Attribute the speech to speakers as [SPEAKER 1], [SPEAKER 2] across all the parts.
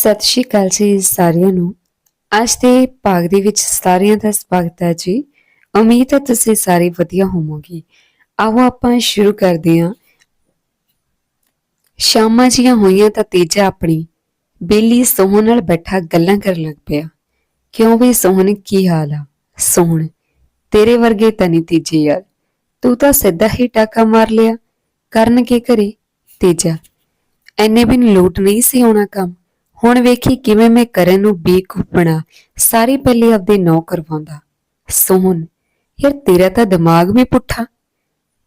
[SPEAKER 1] ਸਤਿ ਸ਼੍ਰੀ ਅਕਾਲ ਜੀ ਸਾਰਿਆਂ ਨੂੰ। ਅੱਜ ਦੇ ਭਾਗ ਦੇ ਵਿੱਚ ਸਾਰਿਆਂ ਦਾ ਸਵਾਗਤ ਹੈ ਜੀ। ਉਮੀਦ ਹੈ ਤੁਸੀਂ ਸਾਰੇ ਵਧੀਆ ਹੋਵੋਗੇ। ਆਓ ਆਪਾਂ ਸ਼ੁਰੂ ਕਰਦੇ ਹਾਂ। ਸ਼ਾਮਾਂ ਜੀਆਂ ਹੋਈਆਂ ਤਾਂ ਤੇਜਾ ਆਪਣੀ ਬੇਲੀ ਸੋਹਣ ਨਾਲ ਬੈਠਾ ਗੱਲਾਂ ਕਰਨ ਲੱਗ ਪਿਆ। ਕਿਉਂ ਵੀ ਸੋਹਣ, ਕੀ ਹਾਲ ਆ? ਸੋਹਣ, ਤੇਰੇ ਵਰਗੇ ਤਾਂ ਨਹੀਂ ਤੀਜੇ ਯਾਰ। ਤੂੰ ਤਾਂ ਸਿੱਧਾ ਹੀ ਟਾਕਾ ਮਾਰ ਲਿਆ। ਕਰਨ ਕੀ ਕਰੇ ਤੇਜਾ। ਐਨੇ ਬਿਨ ਲੂਟ ਨਹੀਂ ਸੀ ਹੋਣਾ ਕੰਮ। ਹੁਣ ਵੇਖੀ ਕਿਵੇਂ ਮੈਂ ਕਰਨ ਨੂੰ ਬੇਕੂਫ ਬਣਾ, ਸਾਰੀ ਪਹਿਲੇ ਆਪਦੇ ਨੌ ਕਰਵਾਉਂਦਾ। ਸੋਹਣ, ਯਾਰ ਤੇਰਾ ਤਾਂ ਦਿਮਾਗ ਵੀ ਪੁੱਠਾ।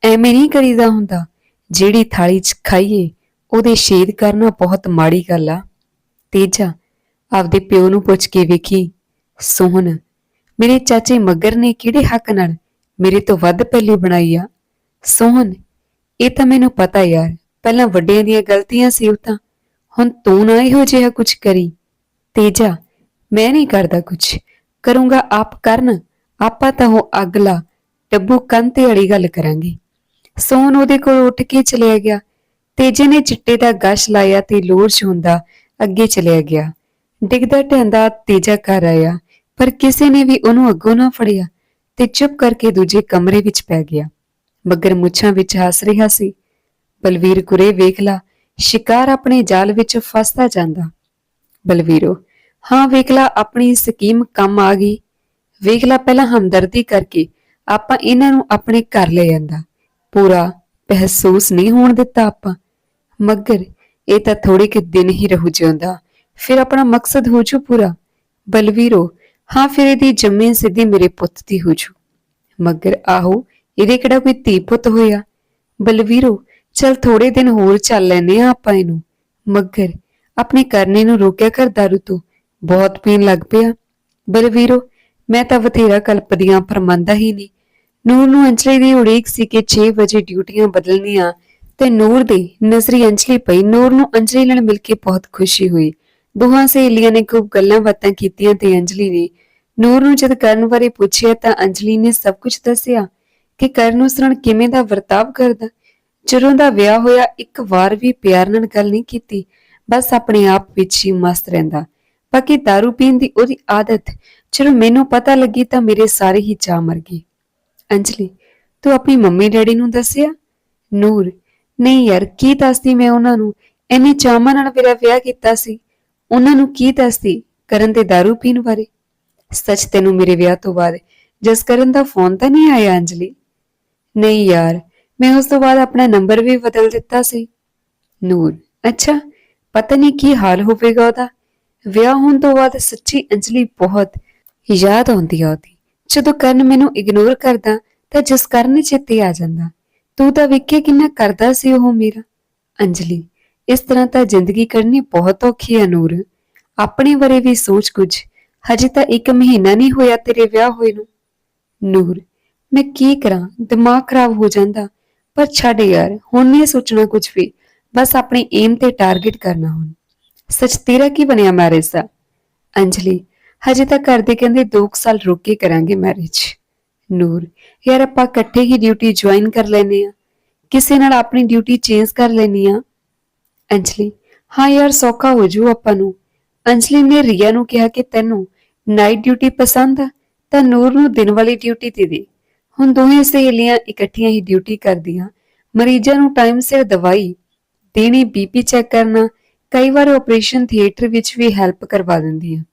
[SPEAKER 1] ਐਵੇਂ ਨਹੀਂ ਕਰੀਦਾ ਹੁੰਦਾ, ਜਿਹੜੀ ਥਾਲੀ 'ਚ ਖਾਈਏ, ਉਹਦੇ ਛੇਦ ਕਰਨਾ ਬਹੁਤ ਮਾੜੀ ਗੱਲ ਆ। ਤੇਜਾ, ਆਪਦੇ ਪਿਓ ਨੂੰ ਪੁੱਛ ਕੇ ਵੇਖੀ, ਸੋਹਣ, ਮੇਰੇ ਚਾਚੇ ਮੱਗਰ ਨੇ ਕਿਹੜੇ ਹੱਕ ਨਾਲ ਮੇਰੇ ਤੋਂ ਵੱਧ ਪਹਿਲੀ ਬਣਾਈ ਆ? ਸੋਹਣ, ਇਹ ਤਾਂ ਮੈਨੂੰ ਪਤਾ ਯਾਰ, ਪਹਿਲਾਂ ਵੱਡਿਆਂ ਦੀਆਂ ਗਲਤੀਆਂ ਸੀ ਉਹ ਤਾਂ। ਹੁਣ ਤੂੰ ਨਾ ਇਹੋ ਜਿਹਾ ਕੁਝ ਕਰੀ। ਤੇਜਾ, ਮੈਂ ਨਹੀਂ ਕਰਦਾ ਕੁਝ ਕਰੂੰਗਾ ਆਪ ਕਰਨ, ਆਪਾਂ ਤਾਂ ਉਹ ਅਗਲਾ। ਡੱਬੂ ਕੰਨ ਵਾਲੀ ਗੱਲ ਕਰਾਂਗੇ। ਸੋਨ ਉਹਦੇ ਕੋਲ ਉੱਠ ਕੇ ਚਲਿਆ ਗਿਆ। ਤੇਜੇ ਨੇ ਚਿੱਟੇ ਦਾ ਗਸ਼ ਲਾਇਆ ਤੇ ਲੋਰ ਹੁੰਦਾ ਅੱਗੇ ਚਲਿਆ ਗਿਆ। ਡਿੱਗਦਾ ਢੰਦਾ ਤੇਜਾ ਘਰ ਆਇਆ, ਪਰ ਕਿਸੇ ਨੇ ਵੀ ਉਹਨੂੰ ਅੱਗੋਂ ਨਾ ਫੜਿਆ ਤੇ ਚੁੱਪ ਕਰਕੇ ਦੂਜੇ ਕਮਰੇ ਵਿੱਚ ਪੈ ਗਿਆ। ਮਗਰ ਮੁੱਛਾਂ ਵਿੱਚ ਹੱਸ ਰਿਹਾ ਸੀ। ਬਲਵੀਰ ਕੁਰੇ ਵੇਖ ਲਾ ਸ਼ਿਕਾਰ ਆਪਣੇ ਜਾਲ ਵਿੱਚ ਫਸਦਾ ਜਾਂਦਾ। ਬਲਵੀਰੋ, ਹਾਂ, ਵੇਖਲਾ, ਆਪਣੀ ਸਕੀਮ ਕੰਮ ਆ ਗਈ। ਵੇਖ ਪਹਿਲਾਂ ਹਮਦਰਦੀ ਕਰਕੇ ਆਪਾਂ ਇਹਨਾਂ ਨੂੰ ਆਪਣੇ ਘਰ ਲੈ ਜਾਂਦਾ ਪੂਰਾ ਮਹਿਸੂਸ ਨਹੀਂ ਹੋਣ ਦਿੱਤਾ ਆਪਾਂ। ਮਗਰ, ਇਹ ਤਾਂ ਥੋੜੇ ਕਿ ਦਿਨ ਹੀ ਰਹੂ ਜਾਂਦਾ ਫਿਰ ਆਪਣਾ ਮਕਸਦ ਹੋ ਜੂ ਪੂਰਾ। ਬਲਵੀਰੋ, ਹਾਂ, ਫਿਰ ਇਹਦੀ ਜ਼ਮੀਨ ਸਿੱਧੀ ਮੇਰੇ ਪੁੱਤ ਦੀ ਹੋ ਜੂ। ਮਗਰ, ਆਹੋ, ਇਹਦੇ ਕਿਹੜਾ ਕੋਈ ਧੀ ਪੁੱਤ ਹੋਇਆ? ਬਲਵੀਰੋ ਚਲ ਥੋੜੇ ਦਿਨ ਹੋਰ ਚੱਲ ਲੈਨੇ ਆ ਆਪਾਂ ਇਹਨੂੰ। ਮਗਰ ਆਪਣੇ ਕਰਨੇ ਨੂੰ ਰੋਕਿਆ ਕਰ ਦਾਰੂ ਤੋਂ। ਬਹੁਤ ਪੀਣ ਲੱਗ ਪਿਆ। ਬਲਵੀਰੋ ਮੈਂ ਤਾਂ ਬਥੇਰਾ ਕਲਪਦੀਆਂ ਪਰ ਮੰਨਦਾ ਹੀ ਨਹੀਂ। ਨੂਰ ਨੂੰ ਅੰਜਲੀ ਦੀ ਉਡੀਕ ਸੀ ਕਿ 6 ਵਜੇ ਡਿਊਟੀਆਂ ਬਦਲਣੀਆਂ ਤੇ ਨੂਰ ਦੀ ਨਜ਼ਰੀ ਅੰਜਲੀ ਪਈ। ਨੂਰ ਨੂੰ ਅੰਜਲੀ ਨਾਲ ਮਿਲ ਕੇ ਬਹੁਤ ਖੁਸ਼ੀ ਹੋਈ। ਦੋਹਾਂ ਸਹੇਲੀਆਂ ਨੇ ਖੂਬ ਗੱਲਾਂ ਬਾਤਾਂ ਕੀਤੀਆਂ ਤੇ ਅੰਜਲੀ ਨੇ। ਨੂਰ ਨੂੰ ਜਦ ਕਰਨ ਬਾਰੇ ਪੁੱਛਿਆ ਤਾਂ ਅੰਜਲੀ ਨੇ ਸਭ ਕੁਝ ਦੱਸਿਆ ਕਿ ਕਰਨ ਉਸ ਨਾਲ ਕਿਵੇਂ ਦਾ ਵਰਤਾਵ ਕਰਦਾ। ਜਦੋਂ ਦਾ ਵਿਆਹ ਹੋਇਆ ਇੱਕ ਵਾਰ ਵੀ ਪਿਆਰ ਨਾਲ ਗੱਲ ਨਹੀਂ ਕੀਤੀ ਬਸ ਆਪਣੇ ਆਪ ਵਿੱਚ ਹੀ ਮਸਤ ਰਹਿੰਦਾ ਬਾਕੀ दारू ਪੀਣ ਦੀ ਉਹਦੀ ਆਦਤ ਜਦੋਂ ਮੈਨੂੰ ਪਤਾ ਲੱਗੀ ਤਾਂ ਮੇਰੇ ਸਾਰੇ ਹੀ ਚਾਹ ਮਰ ਗਏ ਅੰਜਲੀ ਤੂੰ ਆਪਣੀ ਮੰਮੀ ਡੈਡੀ ਨੂੰ ਦੱਸਿਆ ਨੂਰ ਨਹੀਂ ਯਾਰ ਕੀ ਦੱਸਦੀ ਮੈਂ ਉਹਨਾਂ ਨੂੰ ਇੰਨੀ ਚਾਹਾਂ ਨਾਲ ਮੇਰਾ ਵਿਆਹ ਕੀਤਾ ਸੀ ਉਹਨਾਂ ਨੂੰ ਕੀ ਦੱਸਦੀ ਕਰਨ ਤੇ दारू ਪੀਣ ਬਾਰੇ ਸੱਚ ਤੈਨੂੰ ਮੇਰੇ ਵਿਆਹ ਤੋਂ ਬਾਅਦ ਜਸ ਕਰਨ ਦਾ ਫੋਨ ਤਾਂ ਨਹੀਂ ਆਇਆ ਅੰਜਲੀ ਨਹੀਂ ਯਾਰ ਮੈਂ ਉਸ ਤੋਂ ਬਾਅਦ ਆਪਣਾ ਨੰਬਰ ਵੀ ਬਦਲ ਦਿੱਤਾ ਸੀ। ਨੂਰ, ਅੱਛਾ, ਪਤਾ ਨਹੀਂ ਕੀ ਹਾਲ ਹੋਵੇਗਾ ਉਹਦਾ। ਵਿਆਹ ਹੋਣ ਤੋਂ ਬਾਅਦ ਸੱਚੀ ਅੰਜਲੀ ਬਹੁਤ ਯਾਦ ਆਉਂਦੀ ਆ ਉਹਦੀ। ਜਦੋਂ ਕਰਨ ਮੈਨੂੰ ਇਗਨੋਰ ਕਰਦਾ, ਤਾਂ ਜਿਸ ਕਰਨ ਚਿੱਤੇ ਆ ਜਾਂਦਾ। ਤੂੰ ਤਾਂ ਵੇਖੇ ਕਿੰਨਾ ਕਰਦਾ ਸੀ ਉਹ ਮੇਰਾ। ਅੰਜਲੀ, ਇਸ ਤਰ੍ਹਾਂ ਤਾਂ ਜ਼ਿੰਦਗੀ ਕਰਨੀ ਬਹੁਤ ਔਖੀ ਹੈ ਨੂਰ। ਆਪਣੇ ਬਾਰੇ ਵੀ ਸੋਚ ਕੁਝ। ਹਜੇ ਤਾਂ ਇੱਕ ਮਹੀਨਾ ਨਹੀਂ ਹੋਇਆ ਤੇਰੇ ਵਿਆਹ ਹੋਏ ਨੂੰ। ਨੂਰ, ਮੈਂ ਕੀ ਕਰਾਂ? ਦਿਮਾਗ ਖਰਾਬ ਹੋ ਜਾਂਦਾ। ਪਰ ਛੱਡ ਯਾਰ, ਹੁਣ ਨਹੀਂ ਸੋਚਣਾ ਕੁਝ ਵੀ। ਬਸ ਆਪਣੇ ਏਮ ਤੇ ਟਾਰਗੇਟ ਕਰਨਾ ਹੁਣ। ਸੱਚ ਤੇਰਾ ਕੀ ਬਣਿਆ ਮੈਰਿਜ ਦਾ? ਅੰਜਲੀ, ਹਜੇ ਤਾਂ ਘਰ ਦੇ ਕਹਿੰਦੇ 2 ਸਾਲ ਰੁਕ ਕੇ ਕਰਾਂਗੇ ਮੈਰਿਜ ਨੂਰ, ਯਾਰ ਆਪਾਂ ਇਕੱਠੇ ਹੀ ਡਿਊਟੀ ਜੁਆਇਨ ਕਰ ਲੈਨੇ ਆ ਕਿਸੇ ਨਾਲ ਆਪਣੀ ਡਿਊਟੀ ਚੇਂਜ ਕਰ ਲੈਣੀ ਆ ਅੰਜਲੀ, ਹਾਂ ਯਾਰ ਸੌਖਾ ਹੋ ਜੂ ਆਪਾਂ ਨੂੰ। ਅੰਜਲੀ ਨੇ ਰੀਆ ਨੂੰ ਕਿਹਾ ਕਿ ਤੈਨੂੰ ਨਾਈਟ ਡਿਊਟੀ ਪਸੰਦ ਆ, ਤਾਂ ਨੂਰ ਨੂੰ ਦਿਨ ਵਾਲੀ ਡਿਊਟੀ ਦੇ ਦੇ। ਹੁਣ ਦੋਵੇਂ ਸਹੇਲੀਆਂ ਇਕੱਠੀਆਂ ਹੀ ਡਿਊਟੀ ਕਰਦੀਆਂ। ਮਰੀਜ਼ਾਂ ਨੂੰ ਟਾਈਮ ਸਿਰ ਦਵਾਈ, ਦੇਣੀ ਬੀਪੀ ਚੈੱਕ ਕਰਨਾ, ਕਈ ਵਾਰ ਆਪਰੇਸ਼ਨ ਥੀਏਟਰ ਵਿੱਚ ਵੀ ਹੈਲਪ ਕਰਵਾ ਦਿੰਦੀਆਂ।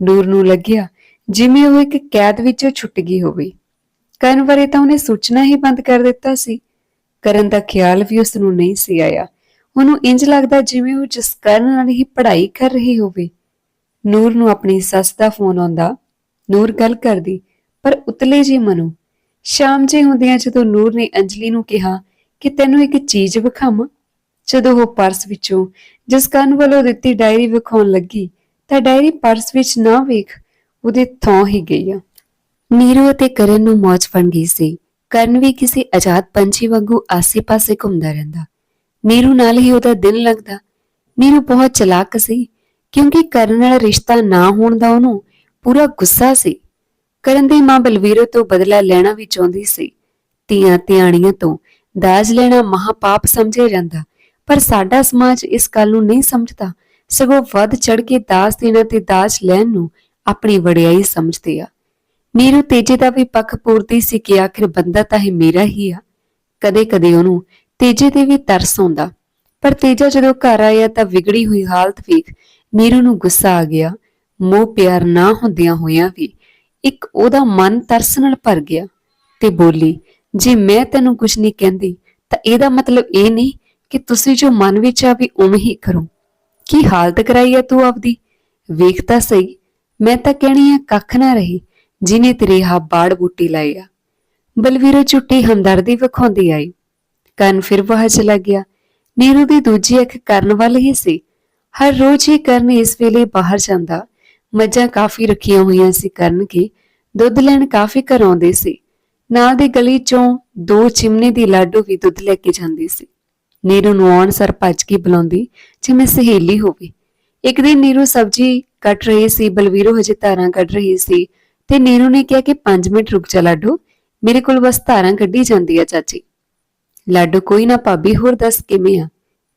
[SPEAKER 1] ਨੂਰ ਨੂੰ ਲੱਗਿਆ ਜਿਵੇਂ ਉਹ ਇੱਕ ਕੈਦ ਵਿੱਚੋਂ ਛੁੱਟ ਗਈ ਹੋਵੇ। ਕਰਨ ਬਾਰੇ ਤਾਂ ਉਹਨੇ ਸੋਚਣਾ ਹੀ ਬੰਦ ਕਰ ਦਿੱਤਾ ਸੀ। ਕਰਨ ਦਾ ਖਿਆਲ ਵੀ ਉਸ ਨੂੰ ਨਹੀਂ ਸੀ ਆਇਆ। ਉਹਨੂੰ ਇੰਜ ਲੱਗਦਾ ਜਿਵੇਂ ਉਹ ਜਿਸ ਕਰਨ ਨਾਲ ਹੀ ਪੜ੍ਹਾਈ ਕਰ ਰਹੀ ਹੋਵੇ। ਨੂਰ ਨੂੰ ਆਪਣੀ ਸੱਸ ਦਾ ਫੋਨ ਆਉਂਦਾ। ਨੂਰ ਗੱਲ ਕਰਦੀ, ਪਰ ਉਤਲੇ ਜੀ ਮਨੋਂ ਸ਼ਾਮ ਜੇ ਹੁੰਦਿਆਂ ਜਦੋਂ ਨੂਰ ਨੇ ਅੰਜਲੀ ਨੂੰ ਕਿਹਾ ਕਿ ਤੈਨੂੰ ਇੱਕ ਚੀਜ਼ ਵਿਖਾਵਾਂ, ਜਦੋਂ ਉਹ ਪਰਸ ਵਿੱਚੋਂ ਜਿਸ ਕੰਨ ਵੱਲੋਂ ਦਿੱਤੀ ਡਾਇਰੀ ਵਿਖਾਉਣ ਲੱਗੀ, ਤਾਂ ਡਾਇਰੀ ਪਰਸ ਵਿੱਚ ਨਾ ਵੇਖ, ਉਹਦੇ ਥਾਂ ਹੀ ਗਈ ਆ। ਨੀਰੂ ਅਤੇ ਕਰਨ ਨੂੰ ਮੌਜ ਬਣ ਗਈ ਸੀ। ਕਰਨ ਵੀ ਕਿਸੇ ਆਜ਼ਾਦ ਪੰਛੀ ਵਾਂਗੂ ਆਸੇ-ਪਾਸੇ ਘੁੰਮਦਾ ਰਹਿੰਦਾ। ਨੀਰੂ ਨਾਲ ਹੀ ਉਹਦਾ ਦਿਲ ਲੱਗਦਾ। ਨੀਰੂ ਬਹੁਤ ਚਲਾਕ ਸੀ, ਕਿਉਂਕਿ ਕਰਨ ਨਾਲ ਰਿਸ਼ਤਾ ਨਾ ਹੋਣ ਦਾ ਉਹਨੂੰ ਪੂਰਾ ਗੁੱਸਾ ਸੀ। ਕਰਨ ਦੀ ਮਾਂ ਬਲਵੀਰੋ ਤੋਂ ਬਦਲਾ ਲੈਣਾ ਵੀ ਚਾਹੁੰਦੀ ਸੀ। ਧੀਆਂ ਧਿਆਣੀਆਂ ਤੋਂ ਦਾਜ ਲੈਣਾ ਮਹਾਪਾਪ ਸਮਝਿਆ ਜਾਂਦਾ, ਪਰ ਸਾਡਾ ਸਮਾਜ ਇਸ ਗੱਲ ਨੂੰ ਨਹੀਂ ਸਮਝਦਾ। ਸਗੋਂ ਵੱਧ ਚੜ ਕੇ ਦਾਜ ਦੇਣਾ ਤੇ ਦਾਜ ਲੈਣ ਨੂੰ ਆਪਣੀ ਵਡਿਆਈ ਸਮਝਦੇ ਆ। ਨੀਰੂ ਤੇਜੇ ਦਾ ਵੀ ਪੱਖ ਪੂਰਤੀ ਸੀ ਕਿ ਆਖਿਰ ਬੰਦਾ ਤਾਂ ਇਹ ਮੇਰਾ ਹੀ ਆ। ਕਦੇ-ਕਦੇ ਉਹਨੂੰ ਤੇਜੇ ਤੇ ਵੀ ਤਰਸ ਆਉਂਦਾ। ਪਰ ਤੇਜਾ ਜਦੋਂ ਘਰ ਆਇਆ ਤਾਂ ਵਿਗੜੀ ਹੋਈ ਹਾਲਤ ਵੇਖ ਨੀਰੂ ਨੂੰ ਗੁੱਸਾ ਆ ਗਿਆ। ਮੋਹ ਪਿਆਰ ਨਾ ਹੁੰਦਿਆਂ ਹੋਇਆਂ ਵੀ ਇੱਕ ਉਹਦਾ ਮਨ ਤਰਸ ਨਾਲ ਭਰ ਗਿਆ ਤੇ ਬੋਲੀ, ਜੇ ਮੈਂ ਤੈਨੂੰ ਕੁਝ ਨਹੀਂ ਕਹਿੰਦੀ, ਤਾਂ ਇਹਦਾ ਮਤਲਬ ਇਹ ਨਹੀਂ ਕਿ ਤੁਸੀਂ ਜੋ ਮਨ ਵਿੱਚ ਆ ਵੀ ਉਵੇਂ ਹੀ ਕਰੋ। ਕੀ ਹਾਲਤ ਕਰਾਈ ਹੈ ਤੂੰ ਆਪਦੀ? ਵੇਖ ਤਾਂ ਸਹੀ, ਮੈਂ ਤਾਂ ਕਹਿਣੀ ਆ ਕੱਖ ਨਾ ਰਹੀ, ਜਿਨੇ ਤੇਰੇ ਹਾ ਬਾੜ ਬੂਟੀ ਲਾਈ ਆ। ਬਲਵੀਰੋ ਝੁੱਟੀ ਹਮਦਰਦੀ ਵਿਖਾਉਂਦੀ ਆਈ। ਕੰਨ ਫਿਰ ਬਾਹਰ ਚਲਾ ਗਿਆ। ਨੀਰੂ ਦੀ ਦੂਜੀ ਅੱਖ ਕਰਨ ਵੱਲ ਹੀ ਸੀ। ਹਰ ਰੋਜ਼ ਹੀ ਕਰਨ ਇਸ ਵੇਲੇ ਬਾਹਰ ਜਾਂਦਾ। ਮੱਝਾਂ ਕਾਫੀ ਰੱਖੀਆਂ ਹੋਈਆਂ ਸੀ ਕਰਨ ਕੇ, ਦੁੱਧ ਲੈਣ ਕਾਫੀ ਘਰ ਆਉਂਦੇ ਸੀ। ਨਾਲ ਦੀ ਗਲੀ ਚੋਂ ਦੋ ਚਿਮਨੇ ਦੀ ਲਾਡੂ ਵੀ ਦੁੱਧ ਲੈ ਕੇ ਜਾਂਦੀ ਸੀ। ਨੀਰੂ ਨੂੰ ਆਉਣ ਸਰ ਭੱਜ ਕੇ ਬੁਲਾਉਂਦੀ ਜਿਵੇਂ ਸਹੇਲੀ ਹੋਵੇ। ਇੱਕ ਦਿਨ ਨੀਰੂ ਸਬਜ਼ੀ ਕੱਟ ਰਹੀ ਸੀ, ਬਲਵੀਰੋ ਹਜੇ ਧਾਰਾਂ ਕੱਢ ਰਹੀ ਸੀ ਤੇ ਨੀਰੂ ਨੇ ਕਿਹਾ ਕਿ 5 ਮਿੰਟ ਰੁਕ ਜਾ ਲਾਡੋ, ਮੇਰੇ ਕੋਲ ਬਸ ਧਾਰਾਂ ਕੱਢੀ ਜਾਂਦੀ ਆ ਚਾਚੀ। ਲਾਡੂ, ਕੋਈ ਨਾ ਭਾਬੀ, ਹੋਰ ਦੱਸ ਕਿਵੇਂ ਆ?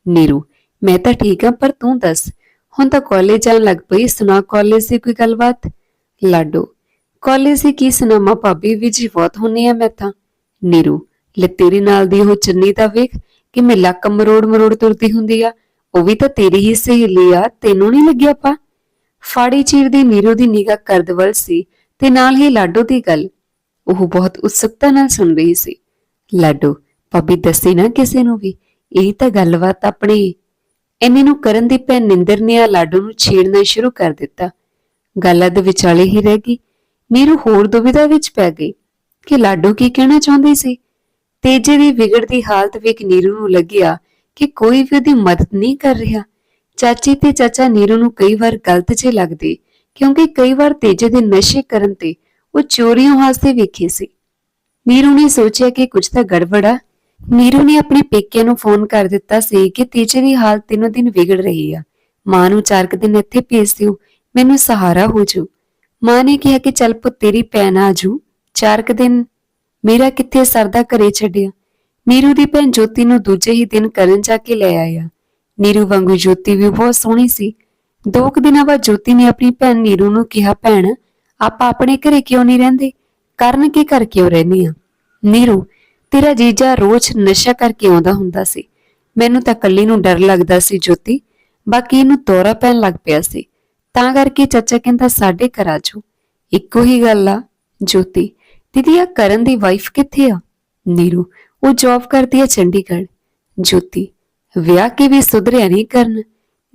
[SPEAKER 1] ਨੀਰੂ, ਮੈਂ ਤਾਂ ਠੀਕ ਆ, ਪਰ ਤੂੰ ਦੱਸ ਹੁਣ ਤਾਂ ਕਾਲਜ ਜਾਣ ਲੱਗ ਪਈ। ਸੁਣਾ, ਕਾਲਜ ਦੀ ਕੋਈ ਗੱਲਬਾਤ? ਲਾਡੋ, ਕਾਲਜ ਦੀ ਕੀ ਸੁਣਾਵਾਂ? ਭਾਬੀ ਵੀ ਜੀ ਬਹੁਤ ਹੁੰਨੀ ਆ, ਮੈਂ ਤਾਂ। ਨੀਰੂ, ਲੈ ਤੇਰੇ ਨਾਲ ਦੀ ਉਹ ਚੰਨੀ ਤਾਂ ਵੇਖ ਕਿ ਮੈਂ ਲੱਕ ਮਰੋੜ ਮਰੋੜ ਤੁਰਦੀ ਹੁੰਦੀ ਆ। ਉਹ ਵੀ ਤਾਂ ਤੇਰੀ ਹੀ ਸਹੇਲੀ ਆ, ਤੈਨੂੰ ਨਹੀਂ ਲੱਗਿਆ ਪਾ? ਫਾੜੀ ਚੀਰ ਦੀ ਨੀਰੂ ਦੀ ਨਿਗਾਹ ਕਰਦਵਲ ਸੀ ਤੇ ਨਾਲ ਹੀ ਲਾਡੋ ਦੀ ਗੱਲ। ਉਹ ਬਹੁਤ ਉਤਸੁਕਤਾ ਨਾਲ ਸੁਣ ਰਹੀ ਸੀ। ਲਾਡੋ, ਭਾਬੀ ਦੱਸੀ ਨਾ ਕਿਸੇ ਨੂੰ ਵੀ, ਇਹ ਤਾਂ ਗੱਲਬਾਤ ਆਪਣੀ ਐਨੇ ਨੂੰ ਕਰਨ ਦੀ ਭੈਣ ਨਿੰਦਰ ਨੇ ਆ ਲਾਡੂ ਨੂੰ ਛੇੜਨਾ ਸ਼ੁਰੂ ਕਰ ਦਿੱਤਾ। ਗੱਲ ਅਧ ਵਿਚਾਲੇ ਹੀ ਰਹਿ ਗਈ। ਨੀਰੂ ਹੋਰ ਦੁਵਿਧਾ ਵਿੱਚ ਪੈ ਗਈ। ਕਿ ਲਾਡੋ ਕੀ ਕਹਿਣਾ ਚਾਹੁੰਦੀ ਸੀ? ਤੇਜੇ ਦੀ ਵਿਗੜਦੀ ਹਾਲਤ ਵੇਖ ਨੀਰੂ ਨੂੰ ਲੱਗਿਆ ਕਿ ਕੋਈ ਵੀ ਉਹਦੀ ਮਦਦ ਨਹੀਂ ਕਰ ਰਿਹਾ। ਚਾਚੀ ਤੇ ਚਾਚਾ ਨੀਰੂ ਨੂੰ ਕਈ ਵਾਰ ਗਲਤ ਜੇ ਲੱਗਦੇ, ਕਿਉਂਕਿ ਕਈ ਵਾਰ ਤੇਜੇ ਦੇ ਨਸ਼ੇ ਕਰਨ ਤੇ ਉਹ ਚੋਰੀਆਂ ਵਾਸਤੇ ਵੇਖੇ ਸੀ। ਨੀਰੂ ਨੇ ਸੋਚਿਆ ਕਿ ਕੁਝ ਤਾਂ ਗੜਬੜ ਆ। ਨੀਰੂ ਨੇ ਆਪਣੇ ਪੇਕਿਆਂ ਨੂੰ ਫੋਨ ਕਰ ਦਿੱਤਾ ਸੀ ਕਿ ਤੇਜੇ ਦੀ ਹਾਲਤ ਦਿਨੋਂ ਦਿਨ ਵਿਗੜ ਰਹੀ ਆ। ਮਾਂ ਨੂੰ ਚਾਰ ਕੁ ਦਿਨ ਇੱਥੇ ਭੇਜ ਦਿਓ, ਮੈਨੂੰ ਸਹਾਰਾ ਹੋ ਜਾਊ। ਮਾਂ ਨੇ ਕਿਹਾ ਕਿ ਚੱਲ ਪੁੱਤ, ਤੇਰੀ ਭੈਣ ਆ ਜੂ ਚਾਰ ਕੁ ਦਿਨ ਮੇਰਾ ਕਿੱਥੇ ਸਰਦਾ ਘਰੇ ਛੱਡਿਆ? ਨੀਰੂ ਦੀ ਭੈਣ ਜੋਤੀ ਨੂੰ ਦੂਜੇ ਹੀ ਦਿਨ ਕਰਨ ਜਾ ਕੇ ਲੈ ਆਇਆ। ਨੀਰੂ ਵਾਂਗੂ ਜੋਤੀ ਵੀ ਬਹੁਤ ਸੋਹਣੀ ਸੀ। ਦੋ ਕੁ ਦਿਨਾਂ ਬਾਅਦ ਜੋਤੀ ਨੇ ਆਪਣੀ ਭੈਣ ਨੀਰੂ ਨੂੰ ਕਿਹਾ, ਭੈਣ, ਆਪਾਂ ਆਪਣੇ ਘਰੇ ਕਿਉਂ ਨਹੀਂ ਰਹਿੰਦੇ? ਕਰਨ ਕੀ ਕਰ ਕਿਉਂ ਰਹਿਨੀ ਆ? ਨੀਰੂ ਤੇਰਾ ਜੀਜਾ ਰੋਜ਼ ਨਸ਼ਾ ਕਰਕੇ ਆਉਂਦਾ ਹੁੰਦਾ ਸੀ। ਮੈਨੂੰ ਤਾਂ ਕੱਲੀ ਨੂੰ ਡਰ ਲੱਗਦਾ ਸੀ ਜੋਤੀ। ਬਾਕੀ ਇਹਨੂੰ ਤੋਰਾ ਪੈਣ ਲੱਗ ਪਿਆ ਸੀ। ਤਾਂ ਕਰਕੇ ਚਾਚਾ ਕਹਿੰਦਾ, ਸਾਡੇ ਘਰ ਆ ਜਾਓ। ਇੱਕੋ ਹੀ ਗੱਲ ਆ, ਜੋਤੀ। ਦੀਦੀ ਆ ਕਰਨ ਦੀ ਵਾਈਫ ਕਿੱਥੇ ਆ? ਨੀਰੂ, ਉਹ ਜੌਬ ਕਰਦੀ ਆ ਚੰਡੀਗੜ੍ਹ। ਜੋਤੀ। ਵਿਆਹ ਕੇ ਵੀ ਸੁਧਰਿਆ ਨਹੀਂ ਕਰਨ?